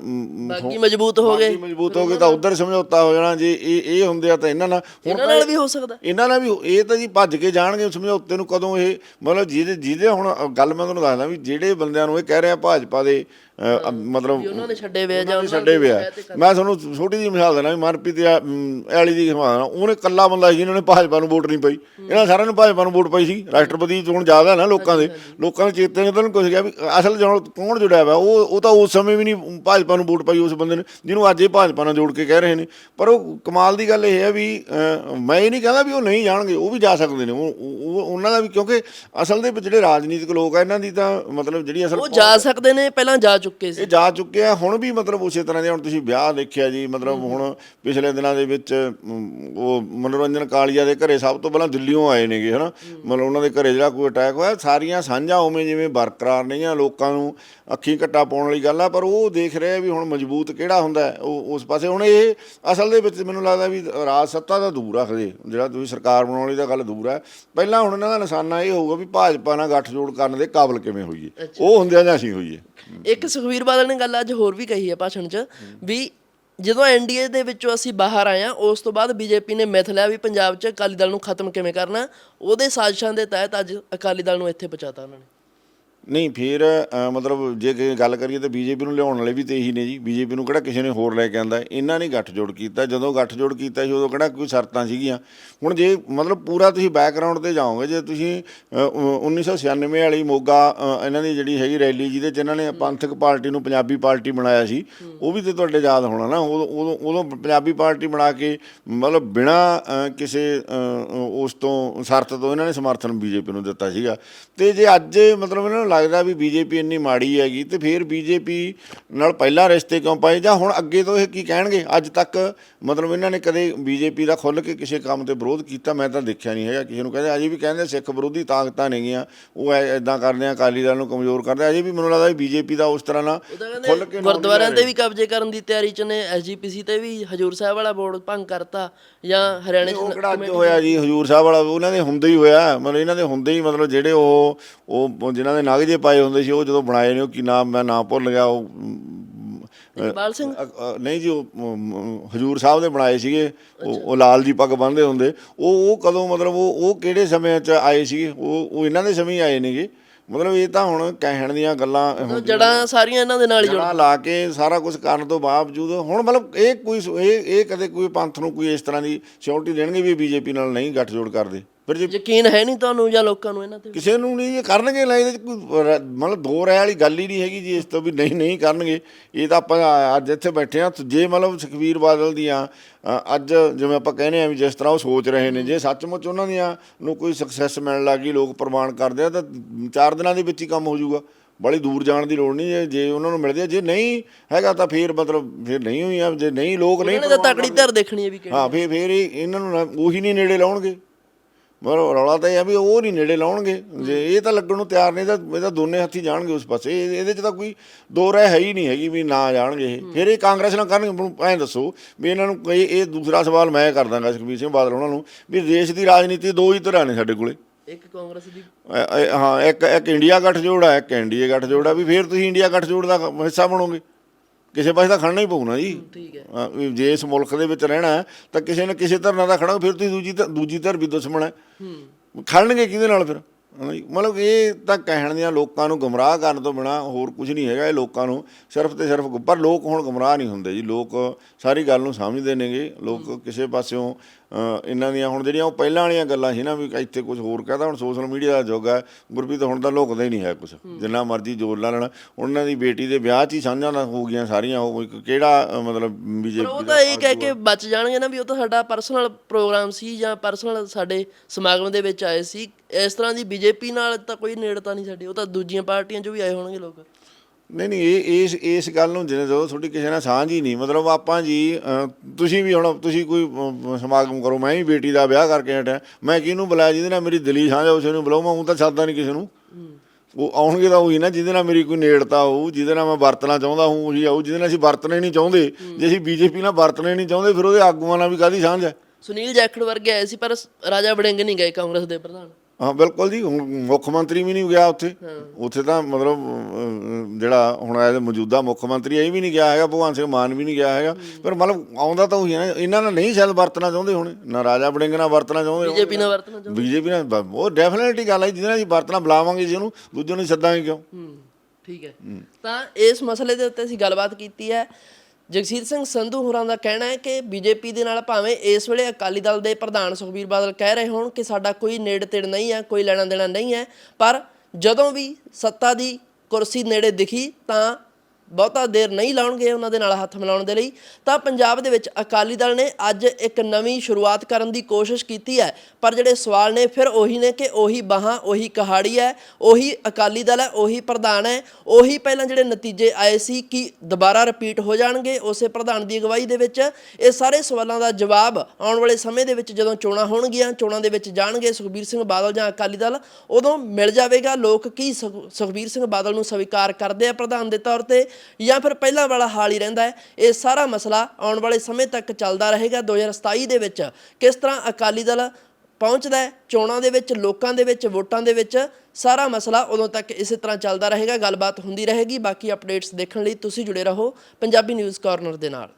ਬਾਕੀ ਮਜ਼ਬੂਤ ਹੋ ਗਏ। ਬਾਕੀ ਮਜ਼ਬੂਤ ਹੋ ਗਏ ਤਾਂ ਉਧਰ ਸਮਝੌਤਾ ਹੋ ਜਾਣਾ ਜੇ ਇਹ ਇਹ ਹੁੰਦੇ ਆ ਤਾਂ ਇਹਨਾਂ ਨਾਲ ਹੁਣ ਇਹਨਾਂ ਨਾਲ ਵੀ ਹੋ ਸਕਦਾ। ਇਹਨਾਂ ਨਾਲ ਵੀ ਇਹ ਤਾਂ ਜੀ ਭੱਜ ਕੇ ਜਾਣਗੇ ਸਮਝੌਤੇ ਨੂੰ ਕਦੋਂ ਇਹ ਮਤਲਬ ਜਿਹਦੇ ਜਿਹਦੇ ਹੁਣ ਗੱਲ ਮੈਂ ਤੁਹਾਨੂੰ ਦੱਸਦਾ ਵੀ ਜਿਹੜੇ ਬੰਦਿਆਂ ਨੂੰ ਇਹ ਕਹਿ ਰਿਹਾ ਭਾਜਪਾ ਦੇ ਅ, ਮਤਲਬ ਵੀ ਉਹਨਾਂ ਨੇ ਛੱਡੇ ਵੇ ਜਾਂ ਉਹਨਾਂ ਛੱਡੇ ਦੀ ਕਰ- ਮੈਂ ਤੁਹਾਨੂੰ ਛੋਟੀ ਜਿਹੀ ਮਿਸਾਲ ਦੇਣਾ ਵੀ ਮਨਪ੍ਰੀਤ ਆ, ਮ, ਐਲੀ ਦੀ ਮਿਸਾਲ ਉਹਨੇ ਕੱਲਾ ਬੰਦਾ ਸੀ ਜਿਹਨਾਂ ਨੇ ਭਾਜਪਾ ਨੂੰ ਵੋਟ ਨਹੀਂ ਪਾਈ। ਇਹਨਾਂ ਸਾਰਿਆਂ ਨੂੰ ਭਾਜਪਾ ਨੂੰ ਵੋਟ ਪਾਈ ਸੀ। ਰਾਸ਼ਟਰਪਤੀ ਚੋਣ ਜ਼ਿਆਦਾ ਨਾ ਲੋਕਾਂ ਦੇ। ਲੋਕਾਂ ਦੇ ਚੇਤੇ ਨੇ ਤਾਂ ਨਹੀਂ ਕੁਝ ਗਿਆ ਵੀ ਅਸਲ ਜਣ ਕੌਣ ਜੁੜਿਆ ਹੋਇਆ ਉਹ ਉਹ ਤਾਂ ਉਸ ਸਮੇਂ ਵੀ ਨਹੀਂ ਭਾਜਪਾ ਨੂੰ ਵੋਟ ਪਾਈ ਉਸ ਬੰਦੇ ਨੇ ਜਿਹਨੂੰ ਅੱਜ ਇਹ ਭਾਜਪਾ ਨਾਲ ਜੋੜ ਕੇ ਕਹਿ ਰਹੇ ਨੇ। ਪਰ ਉਹ ਕਮਾਲ ਦੀ ਗੱਲ ਇਹ ਹੈ ਵੀ ਅ, ਮੈਂ ਇਹ ਨਹੀਂ ਕਹਿੰਦਾ ਵੀ ਉਹ ਨਹੀਂ ਜਾਣਗੇ ਉਹ ਵੀ ਜਾ ਸਕਦੇ ਨੇ। ਉਹ ਉਹ- ਉਹਨਾਂ ਦਾ ਵੀ ਕਿਉਂਕਿ ਅਸਲ ਦੇ ਵਿੱਚ ਜਿਹੜੇ ਰਾਜਨੀਤਿਕ ਲੋਕ ਆ ਇਹਨਾਂ ਦੀ ਤਾਂ ਮਤਲਬ ਜਿਹੜੀ ਅਸਲ ਉਹ ਜਾ ਸਕਦੇ ਨੇ ਪਹਿਲਾਂ ਜਾ ਚੁੱਕੇ ਸੀ। ਇਹ ਜਾ ਚੁੱਕੇ ਆ ਹੁਣ ਵੀ ਮਤਲਬ ਉਸੇ ਤਰ੍ਹਾਂ ਦੇ ਹੁਣ ਤੁਸੀਂ ਵਿਆਹ ਦੇਖਿਆ ਜੀ ਮਤਲਬ ਹੁਣ ਪਿਛਲੇ ਦਿਨਾਂ ਦੇ ਵਿੱਚ ਉਹ ਮਨੋਰੰਜਨ ਕਾਲੀਆ ਦੇ ਘਰੇ ਸਭ ਤੋਂ ਪਹਿਲਾਂ ਦਿੱਲੀੋਂ ਆਏ ਨੇਗੇ ਹਨਾ? ਮਤਲਬ ਉਹਨਾਂ ਦੇ ਘਰੇ ਜਿਹੜਾ ਕੋਈ ਅਟੈਕ ਹੋਇਆ ਸਾਰੀਆਂ ਸਾਂਝਾਂ ਉਵੇਂ ਜਿਵੇਂ ਬਰਕਰਾਰ ਨਹੀਂਆਂ ਲੋਕਾਂ ਨੂੰ ਅੱਖੀਂ ਘੱਟਾ ਪਾਉਣ ਵਾਲੀ ਗੱਲ ਆ ਪਰ ਉਹ ਦੇਖ ਰਿਹਾ ਵੀ ਹੁਣ ਮਜ਼ਬੂਤ ਕਿਹੜਾ ਹੁੰਦਾ ਹੈ, ਉਹ ਉਸ ਪਾਸੇ ਹੁਣ ਇਹ ਅਸਲ ਦੇ ਵਿੱਚ ਮੈਨੂੰ ਲੱਗਦਾ ਵੀ ਰਾਜ ਸੱਤਾ ਦਾ ਦੂਰ ਰੱਖਦੇ ਜਿਹੜਾ ਤੁਸੀਂ ਸਰਕਾਰ ਬਣਾਉਣ ਵਾਲੀ ਦਾ ਗੱਲ ਦੂਰ ਹੈ ਪਹਿਲਾਂ ਹੁਣ ਇਹਨਾਂ ਦਾ ਨਿਸ਼ਾਨਾ ਇਹ ਹੋਊਗਾ ਵੀ ਭਾਜਪਾ ਨਾਲ ਗੱਠਜੋੜ ਕਰਨ ਦੇ ਕਾਬਲ ਕਿਵੇਂ ਹੋਈਏ ਉਹ ਹੁੰਦਿਆਂ ਜਾਂ ਅਸੀਂ ਹੋਈਏ। ਇੱਕ ਸੁਖਵੀਰ ਬਾਦਲ ਨੇ ਗੱਲ ਅੱਜ ਹੋਰ ਵੀ ਕਹੀ ਹੈ ਭਾਸ਼ਣ 'ਚ, ਵੀ ਜਦੋਂ ਐਨਡੀਏ ਦੇ ਵਿੱਚੋਂ ਅਸੀਂ ਬਾਹਰ ਆਏ ਆ ਉਸ ਤੋਂ ਬਾਅਦ ਬੀਜੇਪੀ ਨੇ ਮਿਥ ਲਿਆ ਵੀ ਪੰਜਾਬ 'ਚ ਅਕਾਲੀ ਦਲ ਨੂੰ ਖਤਮ ਕਿਵੇਂ ਕਰਨਾ, ਉਹਦੇ ਸਾਜ਼ਿਸ਼ਾਂ ਦੇ ਤਹਿਤ ਅੱਜ ਅਕਾਲੀ ਦਲ ਨੂੰ ਇੱਥੇ ਪਹੁੰਚਾਤਾ ਉਹਨਾਂ ਨੇ। ਨਹੀਂ ਫਿਰ ਮਤਲਬ ਜੇ ਗੱਲ ਕਰੀਏ ਤਾਂ ਬੀਜੇਪੀ ਨੂੰ ਲਿਆਉਣ ਵਾਲੇ ਵੀ ਤੇ ਇਹੀ ਨੇ ਜੀ। ਬੀਜੇਪੀ ਨੂੰ ਕਿਹੜਾ ਕਿਸੇ ਨੇ ਹੋਰ ਲੈ ਕੇ ਆਂਦਾ। ਇਹਨਾਂ ਨੇ ਗੱਠਜੋੜ ਕੀਤਾ। ਜਦੋਂ ਗੱਠਜੋੜ ਕੀਤਾ ਸੀ ਉਦੋਂ ਕਿਹੜਾ ਕੋਈ ਸ਼ਰਤਾਂ ਸੀਗੀਆਂ। ਹੁਣ ਜੇ ਮਤਲਬ ਪੂਰਾ ਤੁਸੀਂ ਬੈਕਗ੍ਰਾਉਂਡ ਤੇ ਜਾਓਗੇ ਜੇ ਤੁਸੀਂ ਅ, ਉ- 1996 ਵਾਲੀ ਮੋਗਾ ਇਹਨਾਂ ਦੀ ਜਿਹੜੀ ਹੈਗੀ ਰੈਲੀ ਜਿਹਦੇ ਚ ਇਹਨਾਂ ਨੇ ਪੰਥਕ ਪਾਰਟੀ ਨੂੰ ਪੰਜਾਬੀ ਪਾਰਟੀ ਬਣਾਇਆ ਸੀ ਉਹ ਵੀ ਤੇ ਤੁਹਾਡੇ ਯਾਦ ਹੋਣਾ ਨਾ। ਉਦੋਂ ਉਦੋਂ ਉਦੋਂ ਪੰਜਾਬੀ ਪਾਰਟੀ ਬਣਾ ਕੇ ਮਤਲਬ ਬਿਨਾ ਕਿਸੇ ਉਸ ਤੋਂ ਸ਼ਰਤ ਤੋਂ ਇਹਨਾਂ ਨੇ ਸਮਰਥਨ ਬੀਜੇਪੀ ਨੂੰ ਦਿੱਤਾ ਸੀਗਾ। ਤੇ ਜੇ ਅੱਜ ਮਤਲਬ ਇਹਨਾਂ ਨੂੰ ਲੱਗਦਾ ਵੀ ਬੀਜੇਪੀ ਇੰਨੀ ਮਾੜੀ ਹੈਗੀ ਤੇ ਫਿਰ ਬੀਜੇਪੀ ਨਾਲ ਪਹਿਲਾਂ ਰਿਸ਼ਤੇ ਕਿਉਂ ਪਾਏ? ਜਾਂ ਹੁਣ ਅੱਗੇ ਤੋਂ ਇਹ ਕੀ ਕਹਿਣਗੇ? ਅੱਜ ਤੱਕ ਮਤਲਬ ਇਹਨਾਂ ਨੇ ਕਦੇ ਬੀਜੇਪੀ ਦਾ ਖੁੱਲ ਕੇ ਕਿਸੇ ਕੰਮ ਤੇ ਵਿਰੋਧ ਕੀਤਾ? ਮੈਂ ਤਾਂ ਦੇਖਿਆ ਨਹੀਂ ਹੈਗਾ। ਕਿਸੇ ਨੂੰ ਕਹਿੰਦੇ ਅਜੇ ਵੀ ਕਹਿੰਦੇ ਸਿੱਖ ਵਿਰੋਧੀ ਤਾਕਤਾਂ ਨੇਗੀਆਂ ਉਹ ਐਦਾਂ ਕਰਦੇ ਆ ਅਕਾਲੀ ਦਲ ਨੂੰ ਕਮਜ਼ੋਰ ਕਰਦੇ। ਅਜੇ ਵੀ ਮੈਨੂੰ ਲੱਗਦਾ ਵੀ ਬੀਜੇਪੀ ਦਾ ਉਸ ਤਰ੍ਹਾਂ ਤਾਂ ਖੁੱਲ ਕੇ ਗੁਰਦੁਆਰਿਆਂ ਤੇ ਵੀ ਕਬਜ਼ੇ ਕਰਨ ਦੀ ਤਿਆਰੀ 'ਚ ਨੇ। ਐਸਜੀਪੀਸੀ ਤੇ ਵੀ ਹਜੂਰ ਸਾਹਿਬ ਵਾਲਾ ਬੋਰਡ ਭੰਗ ਕਰਤਾ। ਜਾਂ ਹਰਿਆਣੇ 'ਚ ਕਿਹੜਾ ਹੋਇਆ ਜੀ? ਹਜੂਰ ਸਾਹਿਬ ਵਾਲਾ ਉਹਨਾਂ ਦੇ ਹੁੰਦੇ ਹੀ ਹੋਇਆ। ਮਤਲਬ ਇਹਨਾਂ ਦੇ ਹੁੰਦੇ ਹੀ ਮਤਲਬ ਜਿਹੜੇ ਉਹ ਉਹ ਜਿਨ੍ਹਾਂ ਦੇ ਨਗ ਜੇ ਪਾਏ ਹੁੰਦੇ ਸੀ ਉਹ ਜਦੋਂ ਬਣਾਏ ਨੇ ਉਹ ਕੀ ਨਾਮ ਮੈਂ ਨਾਮ ਭੁੱਲ ਗਿਆ ਉਹ ਇਕਬਾਲ ਸਿੰਘ? ਨਹੀਂ ਜੀ ਉਹ ਹਜੂਰ ਸਾਹਿਬ ਦੇ ਬਣਾਏ ਸੀਗੇ ਉਹ ਉਹ ਲਾਲ ਜੀ ਪੱਗ ਬੰਨ੍ਹਦੇ ਹੁੰਦੇ। ਉਹ ਉਹ ਕਦੋਂ ਮਤਲਬ ਉਹ ਉਹ ਕਿਹੜੇ ਸਮੇਂ 'ਚ ਆਏ ਸੀਗੇ ਉਹ ਉਹ ਇਹਨਾਂ ਦੇ ਸਮੇਂ ਆਏ ਨੇਗੇ। ਮਤਲਬ ਇਹ ਤਾਂ ਹੁਣ ਕਹਿਣ ਦੀਆਂ ਗੱਲਾਂ ਜੜਾਂ ਸਾਰੀਆਂ ਇਹਨਾਂ ਦੇ ਨਾਲ ਹੀ ਜੁੜ ਲਾ ਕੇ ਸਾਰਾ ਕੁਝ ਕਰਨ ਤੋਂ ਬਾਵਜੂਦ ਹੁਣ ਮਤਲਬ ਇਹ ਕੋਈ ਸ- ਇਹ ਇਹ ਕਦੇ ਕੋਈ ਪੰਥ ਨੂੰ ਕੋਈ ਇਸ ਤਰ੍ਹਾਂ ਦੀ ਸਿਕਿਉਰਿਟੀ ਦੇਣਗੇ ਵੀ ਬੀਜੇਪੀ ਨਾਲ ਨਹੀਂ ਗੱਠਜੋੜ ਕਰਦੇ? ਫਿਰ ਜੇ ਯਕੀਨ ਹੈ ਨਹੀਂ ਤੁਹਾਨੂੰ ਜਾਂ ਲੋਕਾਂ ਨੂੰ ਇਹਨਾਂ ਤੇ ਕਿਸੇ ਨੂੰ ਨਹੀਂ ਇਹ ਕਰਨਗੇ ਲੈ ਇਹਦੇ ਚ ਕੋਈ ਰ- ਮਤਲਬ ਦੋ ਰਾਹ ਵਾਲੀ ਗੱਲ ਹੀ ਨਹੀਂ ਹੈਗੀ ਜੀ ਇਸ ਤੋਂ ਵੀ ਨਹੀਂ ਨਹੀਂ ਕਰਨਗੇ। ਇਹ ਤਾਂ ਆਪਾਂ ਅੱਜ ਇੱਥੇ ਬੈਠੇ ਆ ਜੇ ਮਤਲਬ ਸੁਖਵੀਰ ਬਾਦਲ ਦੀਆਂ ਅ, ਅੱਜ ਜਿਵੇਂ ਆਪਾਂ ਕਹਿੰਦੇ ਆ ਵੀ ਜਿਸ ਤਰ੍ਹਾਂ ਉਹ ਸੋਚ ਰਹੇ ਨੇ ਜੇ ਸੱਚਮੁੱਚ ਉਹਨਾਂ ਦੀਆਂ ਨੂੰ ਕੋਈ ਸਕਸੈਸ ਮਿਲਣ ਲੱਗੀ ਲੋਕ ਪ੍ਰਮਾਣ ਕਰਦੇ ਆ ਤਾਂ ਚਾਰ ਦਿਨਾਂ ਦੇ ਵਿੱਚ ਹੀ ਕੰਮ ਹੋ ਜਾਊਗਾ। ਬੜੀ ਦੂਰ ਜਾਣ ਦੀ ਲੋੜ ਨਹੀਂ ਜੇ- ਜੇ ਉਹਨਾਂ ਨੂੰ ਮਿਲਦੇ ਆ ਜੇ ਨਹੀਂ ਹੈਗਾ ਤਾਂ ਫਿਰ ਮਤਲਬ ਫਿਰ ਨਹੀਂ ਹੋਈ ਆ ਜੇ ਨਹੀਂ ਲੋਕ ਨਹੀਂ ਇਹਨਾਂ ਨੇ ਤਾਂ ਤਕੜੀ ਧਰ ਦੇਖਣੀ ਹੈ ਵੀ ਕਿਹੜੀ ਹਾਂ ਫਿਰ ਫਿਰ ਇਹ- ਇਹਨਾਂ ਨੂੰ ਨਾ- ਉਹੀ ਨਹੀਂ ਨੇੜੇ ਲਾਉਣਗੇ। ਮਤਲਬ ਰੌਲਾ ਤਾਂ ਇਹ ਆ ਵੀ ਉਹ ਨਹੀਂ ਨੇੜੇ ਲਾਉਣਗੇ। ਜੇ ਇਹ ਤਾਂ ਲੱਗਣ ਨੂੰ ਤਿਆਰ ਨਹੀਂ ਤਾਂ ਇਹ ਤਾਂ ਦੋਨੇ ਹੱਥੀ ਜਾਣਗੇ ਉਸ ਪਾਸੇ। ਇਹ- ਇਹਦੇ 'ਚ ਤਾਂ ਕੋਈ ਦੋ ਰਹਿ ਹੈ ਹੀ ਨਹੀਂ ਹੈਗੀ ਵੀ ਨਾ ਜਾਣਗੇ ਇਹ। ਫਿਰ ਇਹ ਕਾਂਗਰਸ ਨਾਲ ਕਰਨਗੇ। ਮੈਨੂੰ ਐਂ ਦੱਸੋ ਵੀ ਇਹਨਾਂ ਨੂੰ ਇਹ ਇਹ ਦੂਸਰਾ ਸਵਾਲ ਮੈਂ ਕਰ ਦਾਂਗਾ ਸੁਖਬੀਰ ਸਿੰਘ ਬਾਦਲ ਉਹਨਾਂ ਨੂੰ ਵੀ ਦੇਸ਼ ਦੀ ਰਾਜਨੀਤੀ ਦੋ ਹੀ ਤਰ੍ਹਾਂ ਨੇ ਸਾਡੇ ਕੋਲੇ। ਇੱਕ ਕਾਂਗਰਸ ਦੀ ਅ- ਅ- ਹਾਂ ਇੱਕ ਇੱਕ ਇੰਡੀਆ ਗੱਠਜੋੜ ਹੈ ਇੱਕ ਐਨਡੀਏ ਗੱਠਜੋੜ ਹੈ ਵੀ ਫਿਰ ਤੁਸੀਂ ਇੰਡੀਆ ਗੱਠਜੋੜ ਦਾ ਹਿੱਸਾ ਬਣੋਗੇ। ਕਿਸੇ ਪਾਸੇ ਤਾਂ ਖੜਨਾ ਹੀ ਪਊ ਨਾ ਜੀ। ਠੀਕ ਹੈ। ਹਾਂ, ਵੀ ਜੇ ਇਸ ਮੁਲਕ ਦੇ ਵਿੱਚ ਰਹਿਣਾ ਹੈ, ਤਾਂ ਕਿਸੇ ਨੇ ਕਿਸੇ ਧਰਨਾ ਦਾ ਖੜਾ ਫਿਰ ਤੁਸੀਂ ਦੂਜੀ ਧਿਰ- ਦੂਜੀ ਧਿਰ ਵੀ ਦੁਸ਼ਮਣ ਹੈ। ਹੂੰ। ਖੜਨਗੇ ਕਿਹਦੇ ਨਾਲ ਫਿਰ? ਹਨਾ ਜੀ? ਮਤਲਬ ਇਹ ਤਾਂ ਕਹਿਣ ਦੀਆਂ ਲੋਕਾਂ ਨੂੰ ਗੁੰਮਰਾਹ ਕਰਨ ਤੋਂ ਬਿਨਾ ਹੋਰ ਕੁਝ ਨਹੀਂ ਹੈਗਾ ਇਹ ਲੋਕਾਂ ਨੂੰ ਸਿਰਫ ਤੇ ਸਿਰਫ ਪਰ ਲੋਕ ਹੁਣ ਗੁੰਮਰਾਹ ਨਹੀਂ ਹੁੰਦੇ ਜੀ। ਲੋਕ ਸਾਰੀ ਗੱਲ ਨੂੰ ਸਮਝਦੇ ਨੇਗੇ। ਲੋਕ ਕਿਸੇ ਪਾਸਿਓਂ ਇਹਨਾਂ ਦੀਆਂ ਹੁਣ ਜਿਹੜੀਆਂ ਉਹ ਪਹਿਲਾਂ ਵਾਲੀਆਂ ਗੱਲਾਂ ਸੀ ਨਾ ਵੀ ਇੱਥੇ ਕੁਝ ਹੋਰ ਕਹਦਾ ਹੁਣ ਸੋਸ਼ਲ ਮੀਡੀਆ ਦਾ ਯੁੱਗ ਹੈ ਗੁਰਪ੍ਰੀਤ ਹੁਣ ਤਾਂ ਲੁਕਦਾ ਹੀ ਨਹੀਂ ਹੈ ਕੁਝ ਜਿੰਨਾ ਮਰਜ਼ੀ ਜ਼ੋਰ ਲਾ ਲੈਣਾ। ਉਹਨਾਂ ਦੀ ਬੇਟੀ ਦੇ ਵਿਆਹ 'ਚ ਹੀ ਸਾਂਝਾਂ ਨਾਲ ਹੋ ਗਈਆਂ ਸਾਰੀਆਂ ਉਹ ਇੱਕ ਕਿਹੜਾ ਮਤਲਬ ਬੀਜੇਪੀ ਉਹ ਤਾਂ ਇਹ ਕਹਿ ਕੇ ਬਚ ਜਾਣਗੇ ਨਾ ਵੀ ਉਹ ਤਾਂ ਸਾਡਾ ਪਰਸਨਲ ਪ੍ਰੋਗਰਾਮ ਸੀ ਜਾਂ ਪਰਸਨਲ ਸਾਡੇ ਸਮਾਗਮ ਦੇ ਵਿੱਚ ਆਏ ਸੀ। ਇਸ ਤਰ੍ਹਾਂ ਦੀ ਬੀਜੇਪੀ ਨਾਲ ਤਾਂ ਕੋਈ ਨੇੜਤਾ ਨਹੀਂ ਸਾਡੀ। ਉਹ ਤਾਂ ਦੂਜੀਆਂ ਪਾਰਟੀਆਂ 'ਚੋਂ ਵੀ ਆਏ ਹੋਣਗੇ ਲੋਕ। ਨਹੀਂ ਨਹੀਂ ਇਹ ਇਸ ਇਸ ਗੱਲ ਨੂੰ ਜਿਵੇਂ ਜੋ ਤੁਹਾਡੀ ਕਿਸੇ ਨਾਲ ਸਾਂਝ ਹੀ ਨਹੀਂ ਮਤਲਬ ਆਪਾਂ ਜੀ ਤੁਸੀਂ ਵੀ ਹੁਣ ਤੁਸੀਂ ਕੋਈ ਸਮਾਗਮ ਕਰੋ ਮੈਂ ਵੀ ਬੇਟੀ ਦਾ ਵਿਆਹ ਕਰਕੇ ਹਟਿਆ। ਮੈਂ ਕਿਹਨੂੰ ਬੁਲਾਇਆ ਜਿਹਦੇ ਨਾਲ ਮੇਰੀ ਦਿਲੀ ਸਾਂਝ ਉਸੇ ਨੂੰ ਬੁਲਾਉ ਮੈਂ ਉਹ ਤਾਂ ਸਾਦਾ ਨਹੀਂ ਕਿਸੇ ਨੂੰ। ਉਹ ਆਉਣਗੇ ਤਾਂ ਉਹੀ ਨਾ ਜਿਹਦੇ ਨਾਲ ਮੇਰੀ ਕੋਈ ਨੇੜਤਾ ਹੋਊ ਜਿਹਦੇ ਨਾਲ ਮੈਂ ਵਰਤਣਾ ਚਾਹੁੰਦਾ ਹੂੰ ਉਹੀ ਆਊ ਜਿਹਦੇ ਨਾਲ ਅਸੀਂ ਵਰਤਣਾ ਨਹੀਂ ਚਾਹੁੰਦੇ। ਜੇ ਅਸੀਂ ਬੀਜੇਪੀ ਨਾਲ ਵਰਤਣਾ ਨਹੀਂ ਚਾਹੁੰਦੇ ਫਿਰ ਉਹਦੇ ਆਗੂਆਂ ਨਾਲ ਵੀ ਕਾਦੀ ਸਾਂਝ ਹੈ ਸੁਨੀਲ ਜੈਖੜ ਵਰਗੇ ਆਏ ਸੀ ਪਰ ਰਾਜਾ ਵੜਿੰਗ ਨਹੀਂ ਗਏ ਕਾਂਗਰਸ ਦੇ ਪ੍ਰਧਾਨ। ਹਾਂ ਬਿਲਕੁਲ ਜੀ ਮੁੱਖ ਮੰਤਰੀ ਵੀ ਨਹੀਂ ਗਿਆ ਉੱਥੇ। ਉੱਥੇ ਤਾਂ ਮਤਲਬ ਜਿਹੜਾ ਹੁਣ ਇਹਦੇ ਮੌਜੂਦਾ ਮੁੱਖ ਮੰਤਰੀ ਇਹ ਵੀ ਨਹੀਂ ਗਿਆ ਹੈਗਾ ਭਗਵਾਨ ਸਿੰਘ ਮਾਨ ਵੀ ਨਹੀਂ ਗਿਆ ਹੈਗਾ। ਪਰ ਮਤਲਬ ਆਉਂਦਾ ਤਾਂ ਉਹੀ ਹੈ ਇਹਨਾਂ ਨਾਲ ਨਹੀਂ ਸ਼ਾਇਦ ਵਰਤਣਾ ਚਾਹੁੰਦੇ ਹੋਣੇ ਨਾ ਰਾਜਾ ਵੜਿੰਗ ਨਾਲ ਵਰਤਣਾ ਚਾਹੁੰਦੇ ਬੀਜੇਪੀ ਨਾਲ ਵਰਤਣਾ ਚਾਹੁੰਦੇ। ਬੀਜੇਪੀ ਨਾਲ ਉਹ ਡੈਫੀਨਿਟਲੀ ਗੱਲ ਹੈ ਜਿਹਦੇ ਨਾਲ ਅਸੀਂ ਵਰਤਣਾ ਬੁਲਾਵਾਂਗੇ ਜੀ ਉਹਨੂੰ ਦੂਜੇ ਨੂੰ ਸੱਦਾਂਗੇ ਕਿਉਂ? ਠੀਕ ਹੈ। ਤਾਂ ਇਸ ਮਸਲੇ ਦੇ ਉੱਤੇ ਅਸੀਂ ਗੱਲਬਾਤ ਕੀਤੀ ਹੈ। ਜਗਸੀਰ ਸਿੰਘ ਸੰਧੂ ਹੋਰਾਂ ਦਾ ਕਹਿਣਾ ਹੈ ਕਿ ਬੀਜੇਪੀ ਦੇ ਨਾਲ ਭਾਵੇਂ ਇਸ ਵੇਲੇ ਅਕਾਲੀ ਦਲ ਦੇ ਪ੍ਰਧਾਨ ਸੁਖਬੀਰ ਬਾਦਲ ਕਹਿ ਰਹੇ ਹੋਣ ਕਿ ਸਾਡਾ ਕੋਈ ਨੇੜ ਤੇੜ ਨਹੀਂ ਹੈ, ਕੋਈ ਲੈਣਾ ਦੇਣਾ ਨਹੀਂ ਹੈ, ਪਰ ਜਦੋਂ ਵੀ ਸੱਤਾ ਦੀ ਕੁਰਸੀ ਨੇੜੇ ਦਿਖੀ ਤਾਂ ਬਹੁਤਾ ਦੇਰ ਨਹੀਂ ਲਾਉਣਗੇ ਉਹਨਾਂ ਦੇ ਨਾਲ ਹੱਥ ਮਿਲਾਉਣ ਦੇ ਲਈ, ਤਾਂ ਪੰਜਾਬ ਦੇ ਵਿੱਚ ਅਕਾਲੀ ਦਲ ਨੇ ਅੱਜ ਇੱਕ ਨਵੀਂ ਸ਼ੁਰੂਆਤ ਕਰਨ ਦੀ ਕੋਸ਼ਿਸ਼ ਕੀਤੀ ਹੈ। ਪਰ ਜਿਹੜੇ ਸਵਾਲ ਨੇ, ਫਿਰ ਉਹੀ ਨੇ ਕਿ ਉਹੀ ਬਾਹਾਂ, ਉਹੀ ਕਹਾੜੀ ਹੈ, ਉਹੀ ਅਕਾਲੀ ਦਲ ਹੈ, ਉਹੀ ਪ੍ਰਧਾਨ ਹੈ। ਉਹੀ ਪਹਿਲਾਂ ਜਿਹੜੇ ਨਤੀਜੇ ਆਏ ਸੀ ਕਿ ਦੁਬਾਰਾ ਰਿਪੀਟ ਹੋ ਜਾਣਗੇ, ਉਸੇ ਪ੍ਰਧਾਨ ਦੀ ਅਗਵਾਈ ਦੇ ਵਿੱਚ ਇਹ ਸਾਰੇ ਸਵਾਲਾਂ ਦਾ ਜਵਾਬ ਆਉਣ ਵਾਲੇ ਸਮੇਂ ਦੇ ਵਿੱਚ ਜਦੋਂ ਚੋਣਾਂ ਹੋਣਗੀਆਂ, ਚੋਣਾਂ ਦੇ ਵਿੱਚ ਜਾਣਗੇ ਸੁਖਬੀਰ ਸਿੰਘ ਬਾਦਲ ਜਾਂ ਅਕਾਲੀ ਦਲ, ਉਦੋਂ ਮਿਲ ਜਾਵੇਗਾ। ਲੋਕ ਕੀ ਸੁਖ- ਸੁਖਬੀਰ ਸਿੰਘ ਬਾਦਲ ਨੂੰ ਸਵੀਕਾਰ ਕਰਦੇ ਆ ਪ੍ਰਧਾਨ ਦੇ ਤੌਰ ਤੇ? ਜਾਂ ਫਿਰ ਪਹਿਲਾਂ ਵਾਲਾ ਹਾਲ ਹੀ ਰਹਿੰਦਾ ਹੈ। ਇਹ ਸਾਰਾ ਮਸਲਾ ਆਉਣ ਵਾਲੇ ਸਮੇਂ ਤੱਕ ਚੱਲਦਾ ਰਹੇਗਾ। 2027 ਦੇ ਵਿੱਚ ਕਿਸ ਤਰ੍ਹਾਂ ਅਕਾਲੀ ਦਲ ਪਹੁੰਚਦਾ ਹੈ, ਚੋਣਾਂ ਦੇ ਵਿੱਚ, ਲੋਕਾਂ ਦੇ ਵਿੱਚ, ਵੋਟਾਂ ਦੇ ਵਿੱਚ, ਸਾਰਾ ਮਸਲਾ ਉਦੋਂ ਤੱਕ ਇਸੇ ਤਰ੍ਹਾਂ ਚੱਲਦਾ ਰਹੇਗਾ। ਗੱਲਬਾਤ ਹੁੰਦੀ ਰਹੇਗੀ। ਬਾਕੀ ਅਪਡੇਟਸ ਦੇਖਣ ਲਈ ਤੁਸੀਂ ਜੁੜੇ ਰਹੋ ਪੰਜਾਬੀ ਨਿਊਜ਼ ਕਾਰਨਰ ਦੇ ਨਾਲ।